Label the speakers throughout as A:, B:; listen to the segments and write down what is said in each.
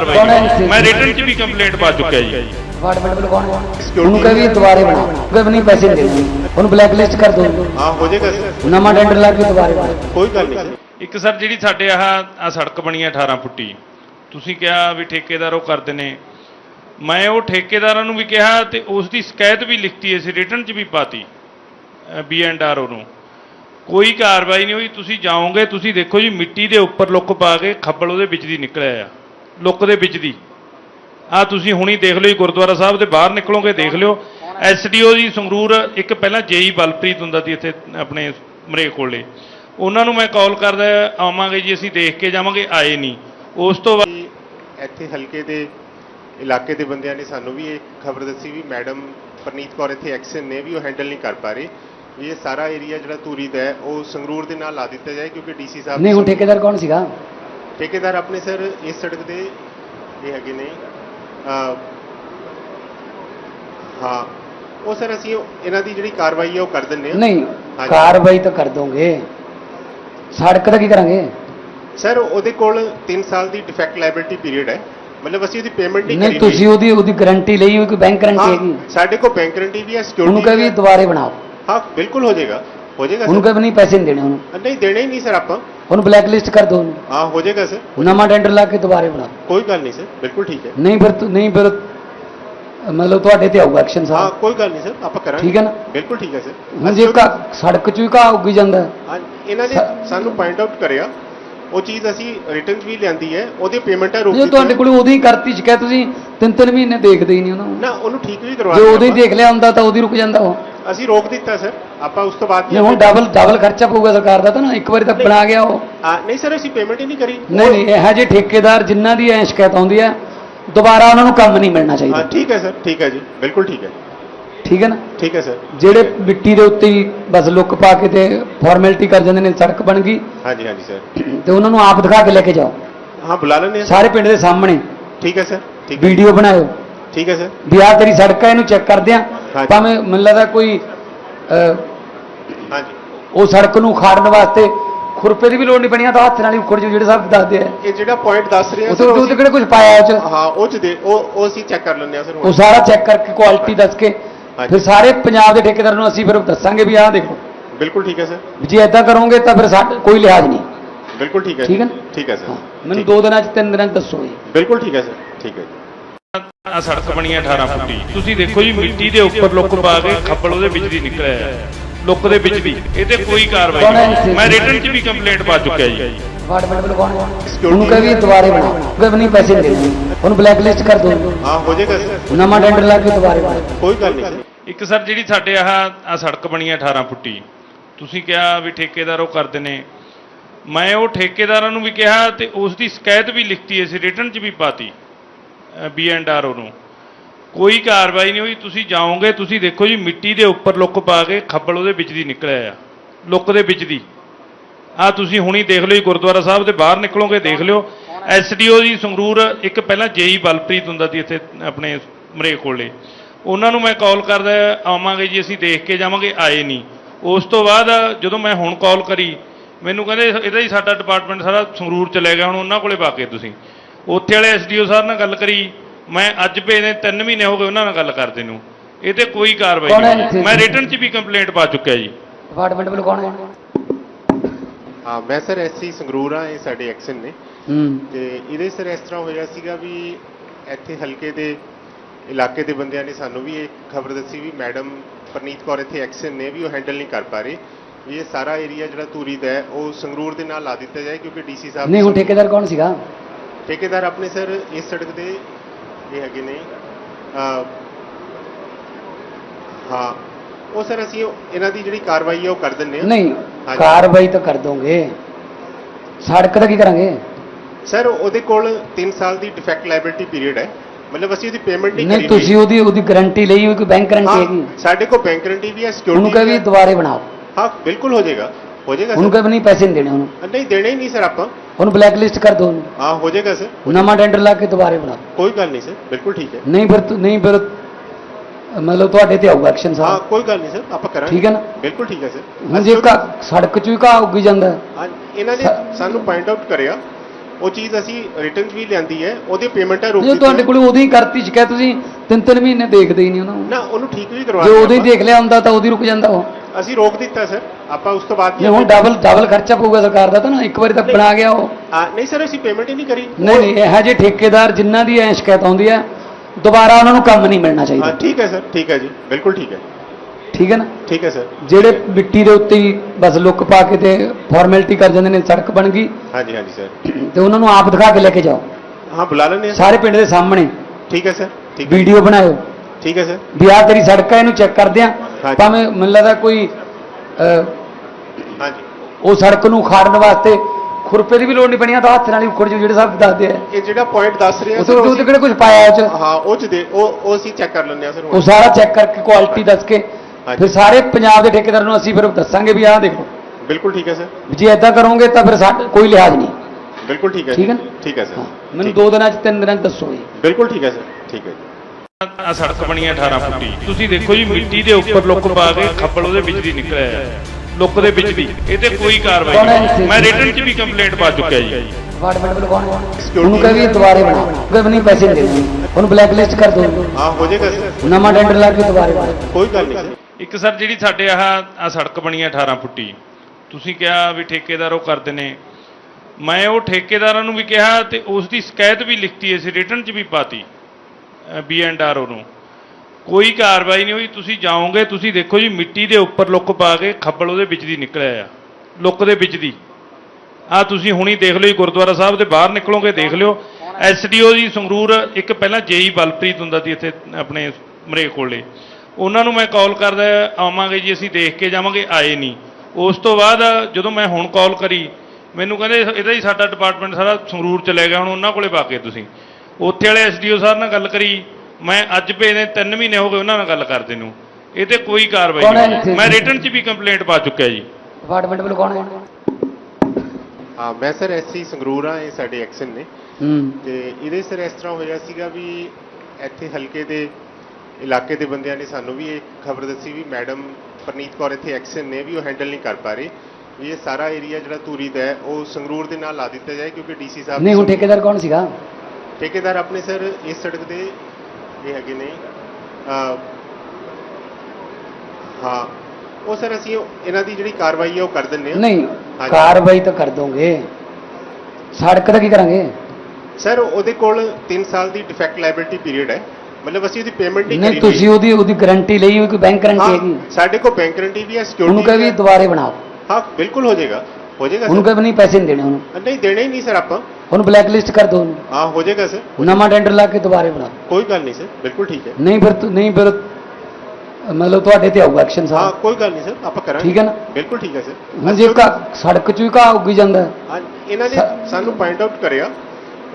A: ਮੈਂ ਰਿਟਰਨ 'ਚ ਵੀ ਕੰਪਲੇਂਟ ਪਾ ਚੁੱਕਿਆ ਜੀ।
B: ਡਿਪਾਰਟਮੈਂਟ ਵੱਲੋਂ ਕੌਣ? ਹੈ ਉਹਨੂੰ ਕਹੇ ਵੀ ਦੁਬਾਰੇ ਬਣਾ ਕੋਈ ਵੀ ਨਹੀਂ ਪੈਸੇ ਨਹੀਂ ਦੇਣੇ। ਉਹਨੂੰ ਬਲੈਕ ਲਿਸਟ ਕਰ ਦੋ।
C: ਹਾਂ ਹੋ ਜਾਏਗਾ ਸਰ।
B: ਨਵਾਂ ਟੈਂਡਰ ਲਾ ਕੇ ਦੁਬਾਰੇ ਬਣਾ
C: ਕੋਈ ਗੱਲ ਨਹੀਂ।
A: ਇੱਕ ਸਰ ਜਿਹੜੀ ਸਾਡੇ ਆਹ ਆ ਸੜਕ ਬਣੀ ਹੈ 18 ਫੁੱਟੀ। ਤੁਸੀਂ ਕਿਹਾ ਵੀ ਠੇਕੇਦਾਰ ਉਹ ਕਰਦੇ ਨੇ। ਮੈਂ ਉਹ ਠੇਕੇਦਾਰਾਂ ਨੂੰ ਵੀ ਕਿਹਾ ਤੇ ਉਸ ਦੀ ਸ਼ਿਕਾਇਤ ਵੀ ਲਿਖਤੀ ਸੀ ਰਿਟਰਨ 'ਚ ਵੀ ਪਾਤੀ ਬੀ ਐਂਡ ਆਰ ਨੂੰ ਕੋਈ ਕਾਰਵਾਈ ਨਹੀਂ ਹੋਈ। ਤੁਸੀਂ ਜਾਓਗੇ ਤੁਸੀਂ ਦੇਖੋ ਜੀ ਮਿੱਟੀ ਦੇ ਉੱਪਰ ਲੁੱਕ ਪਾ ਕੇ ਖੱਬਲ ਉਹਦੇ ਵਿੱਚ ਦੀ ਨਿਕਲਿਆ ਆ। ਲੁੱਕ ਦੇ ਵਿੱਚ ਦੀ। ਆ ਤੁਸੀਂ ਹੁਣੀ ਦੇਖ ਲਿਓ ਜੀ ਗੁਰਦੁਆਰਾ ਸਾਹਿਬ ਦੇ ਬਾਹਰ ਨਿਕਲੋਗੇ ਦੇਖ ਲਿਓ। ਐਸਡੀਓ ਜੀ ਸੰਗਰੂਰ ਇੱਕ ਪਹਿਲਾਂ ਜੇਈ ਬਲਪ੍ਰੀਤ ਹੁੰਦਾ ਸੀ ਇੱਥੇ ਆਪਣੇ ਮਰੇ ਕੋਲੇ। ਉਹਨਾਂ ਨੂੰ ਮੈਂ ਕਾਲ ਕਰਦਾ ਆਵਾਂਗੇ ਜੀ ਅਸੀਂ ਦੇਖ ਕੇ ਜਾਵਾਂਗੇ ਆਏ ਨਹੀਂ। ਉਸ ਤੋਂ ਬਾਅਦ
C: ਇੱਥੇ ਹਲਕੇ ਦੇ ਇਲਾਕੇ ਦੇ ਬੰਦਿਆਂ ਨੇ ਸਾਨੂੰ ਵੀ ਇਹ ਖਬਰ ਦੱਸੀ ਵੀ ਮੈਡਮ ਪਰਨੀਤ ਕੌਰ ਇੱਥੇ ਐਕਸ਼ਨ ਨੇ ਵੀ ਉਹ ਹੈਂਡਲ ਨਹੀਂ ਕਰ ਪਾ ਰਹੇ। ਵੀ ਇਹ ਸਾਰਾ ਏਰੀਆ ਜਿਹੜਾ ਤੂਰੀ ਦਾ ਹੈ ਉਹ ਸੰਗਰੂਰ ਦੇ ਨਾਲ ਲਾ ਦਿੱਤਾ ਜਾਏ ਕਿਉਂਕਿ ਡੀਸੀ ਸਾਹਿਬ
B: ਨਹੀਂ ਹੁਣ ਠੇਕੇਦਾਰ ਕੌਣ ਸੀਗਾ?
C: ਠੇਕੇਦਾਰ ਆਪਣੇ ਸਰ ਇਸ ਸੜਕ ਦੇ ਇਹ ਹੈਗੇ ਨੇ। ਹਾਂ। ਉਹ ਸਰ ਅਸੀਂ ਇਹਨਾਂ ਦੀ ਜਿਹੜੀ ਕਾਰਵਾਈ ਹੈ ਉਹ ਕਰ ਦਿੰਨੇ ਹਾਂ
B: ਨਹੀਂ। ਕਾਰਵਾਈ ਤਾਂ ਕਰ ਦੋਗੇ। ਸੜਕ ਦਾ ਕੀ ਕਰਾਂਗੇ?
C: ਸਰ ਉਹਦੇ ਕੋਲ 3 ਸਾਲ ਦੀ ਡਿਫੈਕਟ ਲਾਇਬਿਲਿਟੀ ਪੀਰੀਅਡ ਹੈ। ਮਤਲਬ ਅਸੀਂ ਉਹਦੀ ਪੇਮੈਂਟ ਨਹੀਂ
B: ਨਹੀਂ
C: ਕਰੀ
B: ਤੁਸੀਂ ਉਹਦੀ ਉਹਦੀ ਗਾਰੰਟੀ ਲਈ ਹੋਈ ਕੋਈ ਬੈਂਕ ਗਾਰੰਟੀ ਹੈਗੀ?
C: ਸਾਡੇ ਕੋਲ ਬੈਂਕ ਗਰੰਟੀ ਵੀ ਹੈ
B: ਉਹਨੂੰ
C: ਸਿਕਿਉਰਿਟੀ
B: ਕਹੇ ਵੀ ਦੁਬਾਰੇ ਬਣਾਓ।
C: ਹਾਂ ਬਿਲਕੁਲ ਹੋ ਜਾਏਗਾ। ਹੋ ਜਾਏਗਾ
B: ਉਹਨੂੰ
C: ਸਰ
B: ਕਹੇ ਨਹੀਂ ਪੈਸੇ ਨਹੀਂ ਦੇਣੇ ਉਹਨੂੰ।
C: ਨਹੀਂ ਦੇਣੇ ਹੀ ਨਹੀਂ ਸਰ ਆਪਾਂ।
B: ਉਹਨੂੰ ਬਲੈਕ ਲਿਸਟ ਕਰ ਦੋ ਉਹਨੂੰ।
C: ਹਾਂ ਹੋ ਜਾਏਗਾ ਸਰ।
B: ਨਵਾਂ ਟੈਂਡਰ ਲਾ ਕੇ ਦੁਬਾਰੇ ਬਣਾਓ
C: ਕੋਈ ਗੱਲ ਨਹੀਂ ਸਰ ਬਿਲਕੁਲ ਠੀਕ ਹੈ।
B: ਨਹੀਂ ਫਿਰ ਨਹੀਂ ਫਿਰ ਮਤਲਬ ਤੁਹਾਡੇ ਤੇ ਆਊਗਾ ਐਕਸ਼ਨ
C: ਹਾਂ
B: ਸਾਹਿਬ
C: ਕੋਈ ਗੱਲ ਨਹੀਂ ਸਰ ਆਪਾਂ ਕਰਾਂਗੇ।
B: ਠੀਕ ਹੈ ਨਾ?
C: ਬਿਲਕੁਲ ਠੀਕ ਹੈ ਸਰ।
B: ਹੁਣ ਜੇ ਘਾਹ- ਸੜਕ 'ਚ ਵੀ ਘਾਹ ਉੱਗੀ ਜਾਂਦਾ। ਹੈ,
C: ਹਾਂ, ਇਹਨਾਂ ਨੇ
B: ਸਰ-
C: ਸਾਨੂੰ ਪੁਆਇੰਟ ਆਊਟ ਕਰਿਆ। ਉਹ ਚੀਜ਼ ਅਸੀਂ ਰਿਟਰਨ ਵੀ ਲਿਆਂਦੀ ਹੈ ਉਹਦੀ ਪੇਮੈਂਟਾਂ ਰੋਕ
B: ਜੇ ਤੁਹਾਡੇ ਕੋਲ ਉਹਦੀ ਕਰਤੀ ਸ਼ਿਕਾਇਤ ਤੁਸੀਂ ਤਿੰਨ ਤਿੰਨ ਮਹੀਨੇ ਦੇਖਦੇ ਹੀ ਨਹੀਂ ਉਹਨੂੰ
C: ਨਾ। ਉਹਨੂੰ ਠੀਕ ਵੀ ਕਰਵਾ
B: ਜੇ
C: ਦਿੰਦੇ
B: ਉਹਦੇ ਹੀ
C: ਆਪਾਂ।
B: ਦੇਖ ਲਿਆ ਹੁੰਦਾ ਤਾਂ ਉਹਦੀ ਰੁਕ ਜਾਂਦਾ ਉਹ।
C: ਅਸੀਂ ਰੋਕ ਦਿੱਤਾ ਸਰ। ਆਪਾਂ ਉਸ ਤੋਂ ਬਾਅਦ
B: ਜੇ ਹੁਣ ਡਬਲ ਡਬਲ ਖਰਚਾ ਪਊਗਾ ਸਰਕਾਰ ਦਾ ਤਾਂ ਨਾ? ਇੱਕ ਵਾਰੀ ਤਾਂ ਬਣਾ ਗਿਆ ਉਹ।
C: ਨਹੀਂ ਸਰ ਅਸੀਂ ਪੇਮੈਂਟ ਹੀ ਨਹੀਂ ਕਰੀ।
B: ਨਹੀਂ ਨਹੀਂ ਇਹ ਜਿਹੇ ਠੇਕੇਦਾਰ ਜਿਨ੍ਹਾਂ ਦੀ ਐ ਸ਼ਿਕਾਇਤ ਆਉਂਦੀ ਹੈ ਦੁਬਾਰਾ ਉਹਨਾਂ ਨੂੰ ਕੰਮ ਨਹੀਂ ਮਿਲਣਾ
C: ਹਾਂ
B: ਚਾਹੀਦਾ
C: ਠੀਕ ਹੈ ਸਰ ਠੀਕ ਹੈ ਜੀ। ਬਿਲਕੁਲ ਠੀਕ ਹੈ।
B: ਠੀਕ ਹੈ ਨਾ?
C: ਠੀਕ ਹੈ ਸਰ।
B: ਜਿਹੜੇ ਮਿੱਟੀ ਦੇ ਉੱਤੇ ਹੀ ਬਸ ਲੁੱਕ ਪਾ ਕੇ ਤੇ ਫਾਰਮੈਲਿਟੀ ਕਰ ਜਾਂਦੇ ਨੇ ਸੜਕ ਬਣ ਗਈ।
C: ਹਾਂਜੀ ਹਾਂਜੀ ਸਰ।
B: ਤੇ ਉਹਨਾਂ ਨੂੰ ਆਪ ਦਿਖਾ ਕੇ ਲੈ ਕੇ ਜਾਓ।
C: ਹਾਂ ਬੁਲਾ ਹਾਂ।
B: ਸਾਰੇ ਪਿੰਡ ਦੇ ਸਾਹਮਣੇ।
C: ਠੀਕ ਹੈ ਸਰ। ਠੀਕ
B: ਵੀਡੀਓ ਬਣਾਓ
C: ਠੀਕ ਹੈ ਸਰ।
B: ਵੀ ਆਹ ਤੇਰੀ ਸੜਕ ਹੈ ਇਹਨੂੰ ਚੈੱਕ ਕਰਦੇ ਆ। ਭਾਵੇਂ ਮੈਨੂੰ ਲੱਗਦਾ ਕੋਈ
C: ਹਾਂਜੀ।
B: ਉਹ ਸੜਕ ਨੂੰ ਖਾੜਨ ਵਾਸਤੇ ਖੁਰਪੇ ਦੀ ਵੀ ਲੋੜ ਨਹੀਂ ਪਣੀ ਆ ਤਾਂ ਹੱਥ ਨਾਲ ਹੀ ਉਖੜ ਜਾਓ ਜਿਹੜੇ ਸਾਹਿਬ ਦੱਸਦੇ ਆ।
C: ਇਹ ਜਿਹੜਾ ਪੁਆਇੰਟ ਦੱਸ ਰਹੇ ਆ
B: ਉਹ
C: ਸਰ
B: ਉਹਦੇ ਕਿਹੜੇ ਕੁਝ ਪਾਇਆ ਉਹ ਚ?
C: ਹਾਂ ਉਹ ਚ ਦੇ ਉਹ ਉਹ ਅਸੀਂ ਚੈੱਕ ਕਰ ਲੈਂਦੇ ਆ ਸਰ
B: ਉਹ ਸਾਰਾ ਚੈੱਕ ਕਰਕੇ ਕੁਆਲਿਟੀ ਦੱਸ ਕੇ। ਫਿਰ ਸਾਰੇ ਪੰਜਾਬ ਦੇ ਠੇਕੇਦਾਰਾਂ ਨੂੰ ਅਸੀਂ ਫਿਰ ਦੱਸਾਂਗੇ ਵੀ ਆਹ ਦੇਖੋ।
C: ਬਿਲਕੁਲ ਠੀਕ ਹੈ ਸਰ।
B: ਜੇ ਐਦਾਂ ਕਰੋਗੇ ਤਾਂ ਫਿਰ ਸਾਡਾ ਕੋਈ ਲਿਹਾਜ਼ ਨਹੀਂ।
C: ਬਿਲਕੁਲ ਠੀਕ ਹੈ
B: ਠੀਕ ਹੈ?
C: ਠੀਕ ਹੈ ਸਰ।
B: ਮੈਨੂੰ ਦੋ ਦਿਨਾਂ ਚ ਤਿੰਨ ਦਿਨਾਂ ਚ ਦੱਸੋ ਜੀ।
C: ਬਿਲਕੁਲ ਠੀਕ ਹੈ ਸਰ। ਠੀਕ ਹੈ
A: ਆ ਸੜਕ ਬਣੀ ਹੈ 18 ਫੁੱਟੀ। ਤੁਸੀਂ ਦੇਖੋ ਜੀ ਮਿੱਟੀ ਦੇ ਉੱਪਰ ਲੁੱਕ ਪਾ ਕੇ ਖੱਬਲ ਉਹਦੇ ਵਿੱਚ ਦੀ ਨਿਕਲਿਆ ਲੁੱਕ ਦੇ ਵਿੱਚ ਦੀ ਇਹ ਤੇ ਕੋਈ ਕਾਰਵਾਈ ਨਹੀਂ? ਮੈਂ ਰਿਟਰਨ 'ਚ ਵੀ ਕੰਪਲੇਂਟ ਪਾ ਚੁੱਕਿਆ ਜੀ।
B: ਡਿਪਾਰਟਮੈਂਟ ਵੱਲੋਂ ਕੌਣ? ਉਹਨੂੰ ਕਹੇ ਵੀ ਦੁਬਾਰੇ ਕੋਈ ਵੀ ਨਹੀਂ ਪੈਸੇ ਨਹੀਂ ਦੇਣੇ। ਉਹਨੂੰ ਬਲੈਕ ਲਿਸਟ ਕਰ ਦੋ
C: ਹਾਂ ਹੋ ਜਾਏਗਾ।
B: ਨਵਾਂ ਟੈਂਡਰ ਲਾ ਕੇ ਦੁਬਾਰੇ ਬਣਾਓ।
C: ਕੋਈ ਗੱਲ ਨਹੀਂ।
A: ਇੱਕ ਸਰ ਜਿਹੜੀ ਸਾਡੇ ਆਹ ਆ ਸੜਕ ਬਣੀ ਹੈ 18 ਫੁੱਟੀ। ਤੁਸੀਂ ਕਿਹਾ ਵੀ ਠੇਕੇਦਾਰ ਉਹ ਕਰਦੇ ਨੇ। ਮੈਂ ਉਹ ਠੇਕੇਦਾਰਾਂ ਨੂੰ ਵੀ ਕਿਹਾ ਤੇ ਉਸ ਦੀ ਸ਼ਿਕਾਇਤ ਵੀ ਲਿਖਤੀ ਸੀ ਰਿਟਰਨ 'ਚ ਵੀ ਪਾਤੀ। ਬੀ ਐਂਡ ਆਰ ਨੂੰ। ਕੋਈ ਕਾਰਵਾਈ ਨਹੀਂ ਹੋਈ, ਤੁਸੀਂ ਜਾਓਗੇ, ਤੁਸੀਂ ਦੇਖੋ ਜੀ, ਮਿੱਟੀ ਦੇ ਉੱਪਰ ਲੁੱਕ ਪਾ ਕੇ ਖੱਬਲ ਉਹਦੇ ਵਿੱਚ ਦੀ ਨਿਕਲਿਆ ਆ, ਲੁੱਕ ਦੇ ਵਿੱਚ ਦੀ। ਆ ਤੁਸੀਂ ਹੁਣੀ ਦੇਖ ਲਿਓ ਜੀ, ਗੁਰਦੁਆਰਾ ਸਾਹਿਬ ਦੇ ਬਾਹਰ ਨਿਕਲੋਗੇ, ਦੇਖ ਲਿਓ। ਐਸਡੀਓ ਜੀ ਸੰਗਰੂਰ, ਇੱਕ ਪਹਿਲਾਂ ਜੇਈ ਬਲਪ੍ਰੀਤ ਹੁੰਦਾ ਸੀ ਇੱਥੇ, ਆਪਣੇ ਮਰੇ ਕੋਲੇ। ਉਹਨਾਂ ਨੂੰ ਮੈਂ ਕਾਲ ਕਰਦਾ, ਆਵਾਂਗੇ ਜੀ, ਅਸੀਂ ਦੇਖ ਕੇ ਜਾਵਾਂਗੇ, ਆਏ ਨਹੀਂ। ਉਸ ਤੋਂ ਬਾਅਦ ਜਦੋਂ ਮੈਂ ਹੁਣ ਕਾਲ ਕਰੀ, ਮੈਨੂੰ ਕਹਿੰਦੇ, ਇਹਦਾ ਹੀ ਸਾਡਾ ਡਿਪਾਰਟਮੈਂਟ ਸਾਰਾ ਸੰਗਰੂਰ ਚਲੇ ਗਿਆ, ਹੁਣ ਉਹਨਾਂ ਕੋਲੇ ਪਾ ਕੇ ਤੁਸੀਂ। ਉੱਥੇ ਵਾਲੇ ਐਸਡੀਓ ਸਾਹਿਬ ਨਾਲ ਗੱਲ ਕਰੀ ਮੈਂ ਅੱਜ ਭੇਜਦੇ ਤਿੰਨ ਮਹੀਨੇ ਹੋ ਗਏ ਉਹਨਾਂ ਨਾਲ ਗੱਲ ਕਰਦੇ ਨੂੰ। ਇਹ ਤੇ ਕੋਈ ਕਾਰਵਾਈ ਨਹੀਂ। ਮੈਂ ਰਿਟਰਨ 'ਚ ਵੀ ਕੰਪਲੇਂਟ ਪਾ ਚੁੱਕਿਆ ਜੀ।
B: ਡਿਪਾਰਟਮੈਂਟ ਵੱਲੋਂ ਕੌਣ ਹੈ?
C: ਹਾਂ ਮੈਂ ਸਰ ਐਸਸੀ ਸੰਗਰੂਰ ਆ ਇਹ ਸਾਡੇ ਐਕਸ਼ਨ ਨੇ। ਤੇ ਇਹਦੇ ਸਰ ਇਸ ਤਰ੍ਹਾਂ ਹੋਇਆ ਸੀਗਾ ਵੀ ਇੱਥੇ ਹਲਕੇ ਦੇ ਇਲਾਕੇ ਦੇ ਬੰਦਿਆਂ ਨੇ ਸਾਨੂੰ ਵੀ ਇਹ ਖਬਰ ਦੱਸੀ ਵੀ ਮੈਡਮ ਪਰਨੀਤ ਕੌਰ ਇੱਥੇ ਐਕਸ਼ਨ ਨੇ ਵੀ ਉਹ ਹੈਂਡਲ ਨਹੀਂ ਕਰ ਪਾ ਰਹੇ। ਵੀ ਇਹ ਸਾਰਾ ਏਰੀਆ ਜਿਹੜਾ ਤੂਰੀ ਦਾ ਹੈ ਉਹ ਸੰਗਰੂਰ ਦੇ ਨਾਲ ਲਾ ਦਿੱਤਾ ਜਾਏ ਕਿਉਂਕਿ ਡੀਸੀ ਸਾਹਿਬ
B: ਨਹੀਂ ਹੁਣ ਠੇਕੇਦਾਰ ਕੌਣ ਸੀਗਾ?
C: ਠੇਕੇਦਾਰ ਆਪਣੇ ਸਰ ਇਸ ਸੜਕ ਦੇ ਇਹ ਹੈਗੇ ਨੇ। ਹਾਂ। ਉਹ ਸਰ ਅਸੀਂ ਇਹਨਾਂ ਦੀ ਜਿਹੜੀ ਕਾਰਵਾਈ ਹੈ ਉਹ ਕਰ ਦਿੰਨੇ ਹਾਂ।
B: ਨਹੀਂ। ਕਾਰਵਾਈ ਤਾਂ ਕਰ ਦੋਗੇ। ਸੜਕ ਦਾ ਕੀ ਕਰਾਂਗੇ?
C: ਸਰ ਉਹਦੇ ਕੋਲ 3 ਸਾਲ ਦੀ ਡਿਫੈਕਟ ਲਾਇਬਿਲਿਟੀ ਪੀਰੀਅਡ ਹੈ। ਮਤਲਬ ਅਸੀਂ ਉਹਦੀ ਪੇਮੈਂਟ ਨਹੀਂ
B: ਨਹੀਂ
C: ਕਰੀ
B: ਤੁਸੀਂ ਉਹਦੀ ਉਹਦੀ ਗਾਰੰਟੀ ਲਈ ਹੋਈ ਕੋਈ ਬੈਂਕ ਗਾਰੰਟੀ ਹੈਗੀ?
C: ਸਾਡੇ ਕੋਲ ਬੈਂਕ ਗਰੰਟੀ ਵੀ ਹੈ
B: ਉਹਨੂੰ ਕਹੇ ਵੀ
C: ਸਿਕਿਉਰਿਟੀ
B: ਦੁਬਾਰੇ ਬਣਾਓ।
C: ਹਾਂ ਬਿਲਕੁਲ ਹੋ ਜਾਏਗਾ। ਹੋ ਜਾਏਗਾ
B: ਉਹਨੂੰ ਕਹੇ ਨਹੀਂ ਪੈਸੇ ਨਹੀਂ ਦੇਣੇ ਉਹਨੂੰ।
C: ਨਹੀਂ ਦੇਣੇ ਹੀ ਨਹੀਂ ਸਰ ਆਪਾਂ।
B: ਉਹਨੂੰ ਬਲੈਕ ਲਿਸਟ ਕਰ ਦੋ
C: ਹਾਂ ਹੋ ਜਾਏਗਾ ਸਰ।
B: ਨਵਾਂ ਟੈਂਡਰ ਲਾ ਕੇ ਦੁਬਾਰੇ ਬਣਾਓ
C: ਕੋਈ ਗੱਲ ਨਹੀਂ ਸਰ ਬਿਲਕੁਲ ਠੀਕ ਹੈ।
B: ਨਹੀਂ ਫਿਰ ਤੁ- ਨਹੀਂ ਫਿਰ ਮਤਲਬ ਤੁਹਾਡੇ ਤੇ ਆਊਗਾ ਐਕਸ਼ਨ
C: ਹਾਂ
B: ਸਾਹਿਬ
C: ਕੋਈ ਗੱਲ ਨਹੀਂ ਸਰ ਆਪਾਂ ਕਰਾਂਗੇ।
B: ਠੀਕ ਹੈ ਨਾ?
C: ਬਿਲਕੁਲ ਠੀਕ ਹੈ ਸਰ।
B: ਹੁਣ ਜੇ ਘਾਹ- ਸੜਕ 'ਚ ਵੀ ਘਾਹ ਉੱਗੀ ਜਾਂਦਾ ਹੈ,
C: ਹਾਂ ਇਹਨਾਂ ਨੇ
B: ਸਰ-
C: ਸਾਨੂੰ ਪੁਆਇੰਟ ਆਊਟ ਕਰਿਆ। ਉਹ ਚੀਜ਼ ਅਸੀਂ ਰਿਟਰਨ ਵੀ ਲਿਆਂਦੀ ਹੈ ਉਹਦੀ ਪੇਮੈਂਟ ਹੈ ਰੋਕ
B: ਤੁਹਾਡੇ ਕੋਲ ਉਦੋਂ ਹੀ ਕਰਤੀ ਸ਼ਿਕਾਇਤ ਤੁਸੀਂ। ਤਿੰਨ ਤਿੰਨ ਮਹੀਨੇ ਦੇਖਦੇ ਹੀ ਨਹੀਂ ਉਹਨੂੰ
C: ਨਾ। ਉਹਨੂੰ ਠੀਕ ਵੀ ਕਰਵਾ
B: ਜੇ ਉਦੋਂ ਹੀ। ਦੇਖ ਲਿਆ ਹੁੰਦਾ ਤਾਂ ਉਦੋਂ ਹੀ ਰੁਕ ਜਾਂਦਾ ਉਹ।
C: ਅਸੀਂ ਰੋਕ ਦਿੱਤਾ ਸਰ। ਆਪਾਂ ਉਸ ਤੋਂ ਬਾਅਦ
B: ਜੇ ਹੁਣ ਡਬਲ ਡਬਲ ਖਰਚਾ ਪਊਗਾ ਸਰਕਾਰ ਦਾ ਤਾਂ ਨਾ ਇੱਕ ਵਾਰੀ ਤਾਂ ਬਣਾ ਗਿਆ ਉਹ।
C: ਨਹੀਂ ਸਰ ਅਸੀਂ ਪੇਮੈਂਟ ਹੀ ਨਹੀਂ ਕਰੀ।
B: ਨਹੀਂ ਨਹੀਂ ਇਹੋ ਜਿਹੇ ਠੇਕੇਦਾਰ ਜਿਨ੍ਹਾਂ ਦੀ ਐ ਸ਼ਿਕਾਇਤ ਆਉਂਦੀ ਹੈ ਦੁਬਾਰਾ ਉਹਨਾਂ ਨੂੰ ਕੰਮ ਨਹੀਂ ਮਿਲਣਾ
C: ਹਾਂ
B: ਚਾਹੀਦਾ
C: ਠੀਕ ਹੈ ਸਰ ਠੀਕ ਹੈ ਜੀ ਬਿਲਕੁਲ ਠੀਕ ਹੈ।
B: ਠੀਕ ਹੈ ਨਾ?
C: ਠੀਕ ਹੈ ਸਰ।
B: ਜਿਹੜੇ ਮਿੱਟੀ ਦੇ ਉੱਤੇ ਹੀ ਬਸ ਲੁੱਕ ਪਾ ਕੇ ਤੇ ਫਾਰਮੈਲਿਟੀ ਕਰ ਜਾਂਦੇ ਨੇ ਸੜਕ ਬਣ ਗਈ।
C: ਹਾਂਜੀ ਹਾਂਜੀ ਸਰ।
B: ਤੇ ਉਹਨਾਂ ਨੂੰ ਆਪ ਦਿਖਾ ਕੇ ਲੈ ਕੇ ਜਾਓ।
C: ਹਾਂ ਬੁਲਾ ਹਾਂ।
B: ਸਾਰੇ ਪਿੰਡ ਦੇ ਸਾਹਮਣੇ।
C: ਠੀਕ ਹੈ ਸਰ ਠੀਕ
B: ਵੀਡੀਓ ਬਣਾਓ
C: ਠੀਕ ਹੈ ਸਰ।
B: ਵੀ ਆਹ ਤੇਰੀ ਸੜਕ ਹੈ ਇਹਨੂੰ ਚੈੱਕ ਕਰਦੇ ਆ।
C: ਹਾਂਜੀ।
B: ਭਾਵੇਂ ਮੈਨੂੰ ਲੱਗਦਾ ਕੋਈ ਅਹ,
C: ਹਾਂਜੀ।
B: ਉਹ ਸੜਕ ਨੂੰ ਖਾੜਨ ਵਾਸਤੇ ਖੁਰਪੇ ਦੀ ਵੀ ਲੋੜ ਨਹੀਂ ਪਣੀ ਆ ਤਾਂ ਹੱਥ ਨਾਲ ਹੀ ਉਖੜ ਜੂ ਜਿਹੜੇ ਸਾਹਿਬ ਦੱਸਦੇ ਆ।
C: ਇਹ ਜਿਹੜਾ ਪੁਆਇੰਟ ਦੱਸ ਰਹੇ ਆ
B: ਉਹ
C: ਸਰ
B: ਤੋਂ
C: ਉਹ
B: ਉਹਦੇ ਕਿਹੜੇ ਕੁਝ ਪਾਇਆ ਉਹ ਚ?
C: ਅਸੀਂ- ਹਾਂ ਉਹ ਚ ਦੇ ਉਹ ਉਹ ਅਸੀਂ ਚੈੱਕ ਕਰ ਲੈਂਦੇ ਆ ਸਰ
B: ਉਹ ਸਾਰਾ ਚੈੱਕ ਕਰਕੇ ਕੁਆਲਿਟੀ ਦੱਸ ਕੇ
C: ਹਾਂਜੀ।
B: ਫਿਰ ਸਾਰੇ ਪੰਜਾਬ ਦੇ ਠੇਕੇਦਾਰ ਨੂੰ ਅਸੀਂ ਫਿਰ ਦੱਸਾਂਗੇ ਵੀ ਆਹ ਦੇਖੋ।
C: ਬਿਲਕੁਲ ਠੀਕ ਹੈ ਸਰ।
B: ਵੀ ਜੇ ਐਦਾਂ ਕਰੋਗੇ ਤਾਂ ਫਿਰ ਸਾਡਾ ਕੋਈ ਲਿਹਾਜ਼ ਨਹੀਂ।
C: ਬਿਲਕੁਲ ਠੀਕ ਹੈ
B: ਠੀਕ ਹੈ ਨਾ?
C: ਠੀਕ ਹੈ ਸਰ।
B: ਮੈਨੂੰ। ਦੋ ਦਿਨਾਂ ਚ ਤਿੰਨ ਦਿਨਾਂ ਚ ਦੱਸੋ ਜੀ।
C: ਬਿਲਕੁਲ ਠੀਕ ਹੈ ਸਰ। ਠੀਕ ਹੈ ਜੀ।
A: ਆ ਸੜਕ ਬਣੀ ਹੈ 18 ਫੁੱਟੀ। ਤੁਸੀਂ ਦੇਖੋ ਜੀ ਮਿੱਟੀ ਦੇ ਉੱਪਰ ਲੁੱਕ ਪਾ ਕੇ ਖੱਬਲ ਉਹਦੇ ਵਿੱਚ ਦੀ ਨਿਕਲਿਆ ਲੁੱਕ ਦੇ ਵਿੱਚ ਦੀ ਇਹ ਤੇ ਕੋਈ ਕਾਰਵਾਈ ਨਹੀਂ? ਮੈਂ ਰਿਟਰਨ 'ਚ ਵੀ ਕੰਪਲੇਂਟ ਪਾ ਚੁੱਕਿਆ ਜੀ।
B: ਡਿਪਾਰਟਮੈਂਟ ਵੱਲੋਂ ਕੌਣ? ਉਹਨੂੰ ਕਹੇ ਵੀ ਦੁਬਾਰੇ ਬਣਾ ਕੋਈ ਨਹੀਂ ਪੈਸੇ ਨਹੀਂ ਦੇਣੇ। ਉਹਨੂੰ ਬਲੈਕ ਲਿਸਟ ਕਰ ਦੋ
C: ਹਾਂ ਹੋ ਜਾਏਗਾ ਸਰ।
B: ਨਵਾਂ ਟੈਂਡਰ ਲਾ ਕੇ ਦੁਬਾਰੇ ਬਣਾ
C: ਕੋਈ ਗੱਲ ਨਹੀਂ
A: ਇੱਕ ਸਰ ਜਿਹੜੀ ਸਾਡੇ ਆਹ ਆ ਸੜਕ ਬਣੀ ਹੈ 18 ਫੁੱਟੀ। ਤੁਸੀਂ ਕਿਹਾ ਵੀ ਠੇਕੇਦਾਰ ਉਹ ਕਰਦੇ ਨੇ। ਮੈਂ ਉਹ ਠੇਕੇਦਾਰਾਂ ਨੂੰ ਵੀ ਕਿਹਾ ਤੇ ਉਸ ਦੀ ਸ਼ਿਕਾਇਤ ਵੀ ਲਿਖਤੀ ਅਸੀਂ ਰਿਟਰਨ 'ਚ ਵੀ ਪਾਤੀ। ਬੀ ਐਂਡ ਆਰ ਨੂੰ ਕੋਈ ਕਾਰਵਾਈ ਨਹੀਂ ਹੋਈ, ਤੁਸੀਂ ਜਾਓਗੇ, ਤੁਸੀਂ ਦੇਖੋ ਜੀ, ਮਿੱਟੀ ਦੇ ਉੱਪਰ ਲੁੱਕ ਪਾ ਕੇ ਖੱਬਲ ਉਹਦੇ ਵਿੱਚ ਦੀ ਨਿਕਲਿਆ ਆ, ਲੁੱਕ ਦੇ ਵਿੱਚ ਦੀ। ਆ ਤੁਸੀਂ ਹੁਣੀ ਦੇਖ ਲਿਓ ਜੀ, ਗੁਰਦੁਆਰਾ ਸਾਹਿਬ ਦੇ ਬਾਹਰ ਨਿਕਲੋਗੇ, ਦੇਖ ਲਿਓ। ਐਸਡੀਓ ਜੀ, ਸੰਗਰੂਰ, ਇੱਕ ਪਹਿਲਾਂ ਜੇਈ ਬਲਪ੍ਰੀਤ ਹੁੰਦਾ ਸੀ ਇੱਥੇ, ਆਪਣੇ ਮਰੇ ਕੋਲੇ। ਉਹਨਾਂ ਨੂੰ ਮੈਂ ਕਾਲ ਕਰਦਾ, ਆਵਾਂਗੇ ਜੀ, ਅਸੀਂ ਦੇਖ ਕੇ ਜਾਵਾਂਗੇ, ਆਏ ਨਹੀਂ। ਉਸ ਤੋਂ ਬਾਅਦ ਜਦੋਂ ਮੈਂ ਹੁਣ ਕਾਲ ਕਰੀ, ਮੈਨੂੰ ਕਹਿੰਦੇ, ਇਹਦਾ ਹੀ ਸਾਡਾ ਡਿਪਾਰਟਮੈਂਟ ਸਾਰਾ ਸੰਗਰੂਰ ਚਲੇ ਗਿਆ, ਹੁਣ ਉਹਨਾਂ ਕੋਲੇ ਪਾ ਕੇ ਤੁਸੀਂ। ਉੱਥੇ ਵਾਲੇ ਐਸਡੀਓ ਸਾਹਿਬ ਨਾਲ ਗੱਲ ਕਰੀ ਮੈਂ ਅੱਜ ਭੇਜਦੇ 3 ਮਹੀਨੇ ਹੋ ਗਏ ਉਹਨਾਂ ਨਾਲ ਗੱਲ ਕਰਦੇ ਨੂੰ। ਇਹ ਤੇ ਕੋਈ ਕਾਰਵਾਈ ਨਹੀਂ? ਮੈਂ ਰਿਟਰਨ 'ਚ ਵੀ ਕੰਪਲੇਂਟ ਪਾ ਚੁੱਕਿਆ ਜੀ।
B: ਡਿਪਾਰਟਮੈਂਟ ਵੱਲੋਂ ਕੌਣ ਹੈ?
C: ਹਾਂ ਮੈਂ ਸਰ ਐਸਸੀ ਸੰਗਰੂਰ ਆ ਇਹ ਸਾਡੇ ਐਕਸ਼ਨ ਨੇ।
B: ਹੂੰ।
C: ਤੇ ਇਹਦੇ ਸਰ ਇਸ ਤਰ੍ਹਾਂ ਹੋਇਆ ਸੀਗਾ ਵੀ ਇੱਥੇ ਹਲਕੇ ਦੇ ਇਲਾਕੇ ਦੇ ਬੰਦਿਆਂ ਨੇ ਸਾਨੂੰ ਵੀ ਇਹ ਖਬਰ ਦੱਸੀ ਵੀ ਮੈਡਮ ਪ੍ਰਨੀਤ ਕੌਰ ਇੱਥੇ ਐਕਸ਼ਨ ਨੇ ਵੀ ਉਹ ਹੈਂਡਲ ਨਹੀਂ ਕਰ ਪਾ ਰਹੇ। ਵੀ ਇਹ ਸਾਰਾ ਏਰੀਆ ਜਿਹੜਾ ਧੂਰੀ ਦਾ ਹੈ ਉਹ ਸੰਗਰੂਰ ਦੇ ਨਾਲ ਲਾ ਦਿੱਤਾ ਜਾਏ ਕਿਉਂਕਿ ਡੀਸੀ ਸਾਹਿਬ
B: ਨਹੀਂ ਹੁਣ ਠੇਕੇਦਾਰ ਕੌਣ ਸੀਗਾ?
C: ਠੇਕੇਦਾਰ ਆਪਣੇ ਸਰ ਇਸ ਸੜਕ ਦੇ ਇਹ ਹੈਗੇ ਨੇ। ਹਾਂ। ਉਹ ਸਰ ਅਸੀਂ ਇਹਨਾਂ ਦੀ ਜਿਹੜੀ ਕਾਰਵਾਈ ਹੈ ਉਹ ਕਰ ਦਿੰਨੇ ਆ
B: ਨਹੀਂ। ਕਾਰਵਾਈ ਤਾਂ ਕਰ ਦੋਗੇ। ਸੜਕ ਦਾ ਕੀ ਕਰਾਂਗੇ?
C: ਸਰ ਉਹਦੇ ਕੋਲ 3 ਸਾਲ ਦੀ ਡਿਫੈਕਟ ਲਾਇਬਿਲਿਟੀ ਪੀਰੀਅਡ ਹੈ। ਮਤਲਬ ਅਸੀਂ ਉਹਦੀ ਪੇਮੈਂਟ ਨਹੀਂ
B: ਨਹੀਂ
C: ਕਰੀ
B: ਤੁਸੀਂ ਉਹਦੀ ਉਹਦੀ ਗਾਰੰਟੀ ਲਈ ਹੋਈ ਕੋਈ ਬੈਂਕ ਗਾਰੰਟੀ ਹੈਗੀ?
C: ਸਾਡੇ ਕੋਲ ਬੈਂਕ ਗਰੰਟੀ ਵੀ ਹੈ
B: ਉਹਨੂੰ ਕਹੇ ਵੀ
C: ਸਿਕਿਉਰਿਟੀ
B: ਦੁਬਾਰੇ ਬਣਾਓ
C: ਹਾਂ ਬਿਲਕੁਲ ਹੋ ਜਾਏਗਾ। ਹੋ ਜਾਏਗਾ
B: ਉਹਨੂੰ ਕਹੇ ਵੀ ਨਹੀਂ ਪੈਸੇ ਨਹੀਂ ਦੇਣੇ ਉਹਨੂੰ।
C: ਨਹੀਂ ਦੇਣੇ ਹੀ ਨਹੀਂ ਸਰ ਆਪਾਂ।
B: ਉਹਨੂੰ ਬਲੈਕ ਲਿਸਟ ਕਰ ਦੋ ਉਹਨੂੰ।
C: ਹਾਂ ਹੋ ਜਾਏਗਾ ਸਰ।
B: ਨਵਾਂ ਟੈਂਡਰ ਲਾ ਕੇ ਦੁਬਾਰੇ ਬਣਾਓ
C: ਕੋਈ ਗੱਲ ਨਹੀਂ ਸਰ ਬਿਲਕੁਲ ਠੀਕ ਹੈ।
B: ਨਹੀਂ ਫਿਰ ਤੁ- ਨਹੀਂ ਫਿਰ ਮਤਲਬ ਤੁਹਾਡੇ ਤੇ ਆਊਗਾ ਐਕਸ਼ਨ
C: ਹਾਂ
B: ਸਾਹਿਬ
C: ਕੋਈ ਗੱਲ ਨਹੀਂ ਸਰ ਆਪਾਂ ਕਰਾਂਗੇ।
B: ਠੀਕ ਹੈ ਨਾ?
C: ਬਿਲਕੁਲ ਠੀਕ ਹੈ ਸਰ।
B: ਹੁਣ ਜੇ ਘਾਹ- ਸੜਕ 'ਚ ਵੀ ਘਾਹ ਉੱਗੀ ਜਾਂਦਾ। ਹੈ,
C: ਹਾਂ, ਇਹਨਾਂ ਨੇ
B: ਸਰ-
C: ਸਾਨੂੰ ਪੁਆਇੰਟ ਆਊਟ ਕਰਿਆ।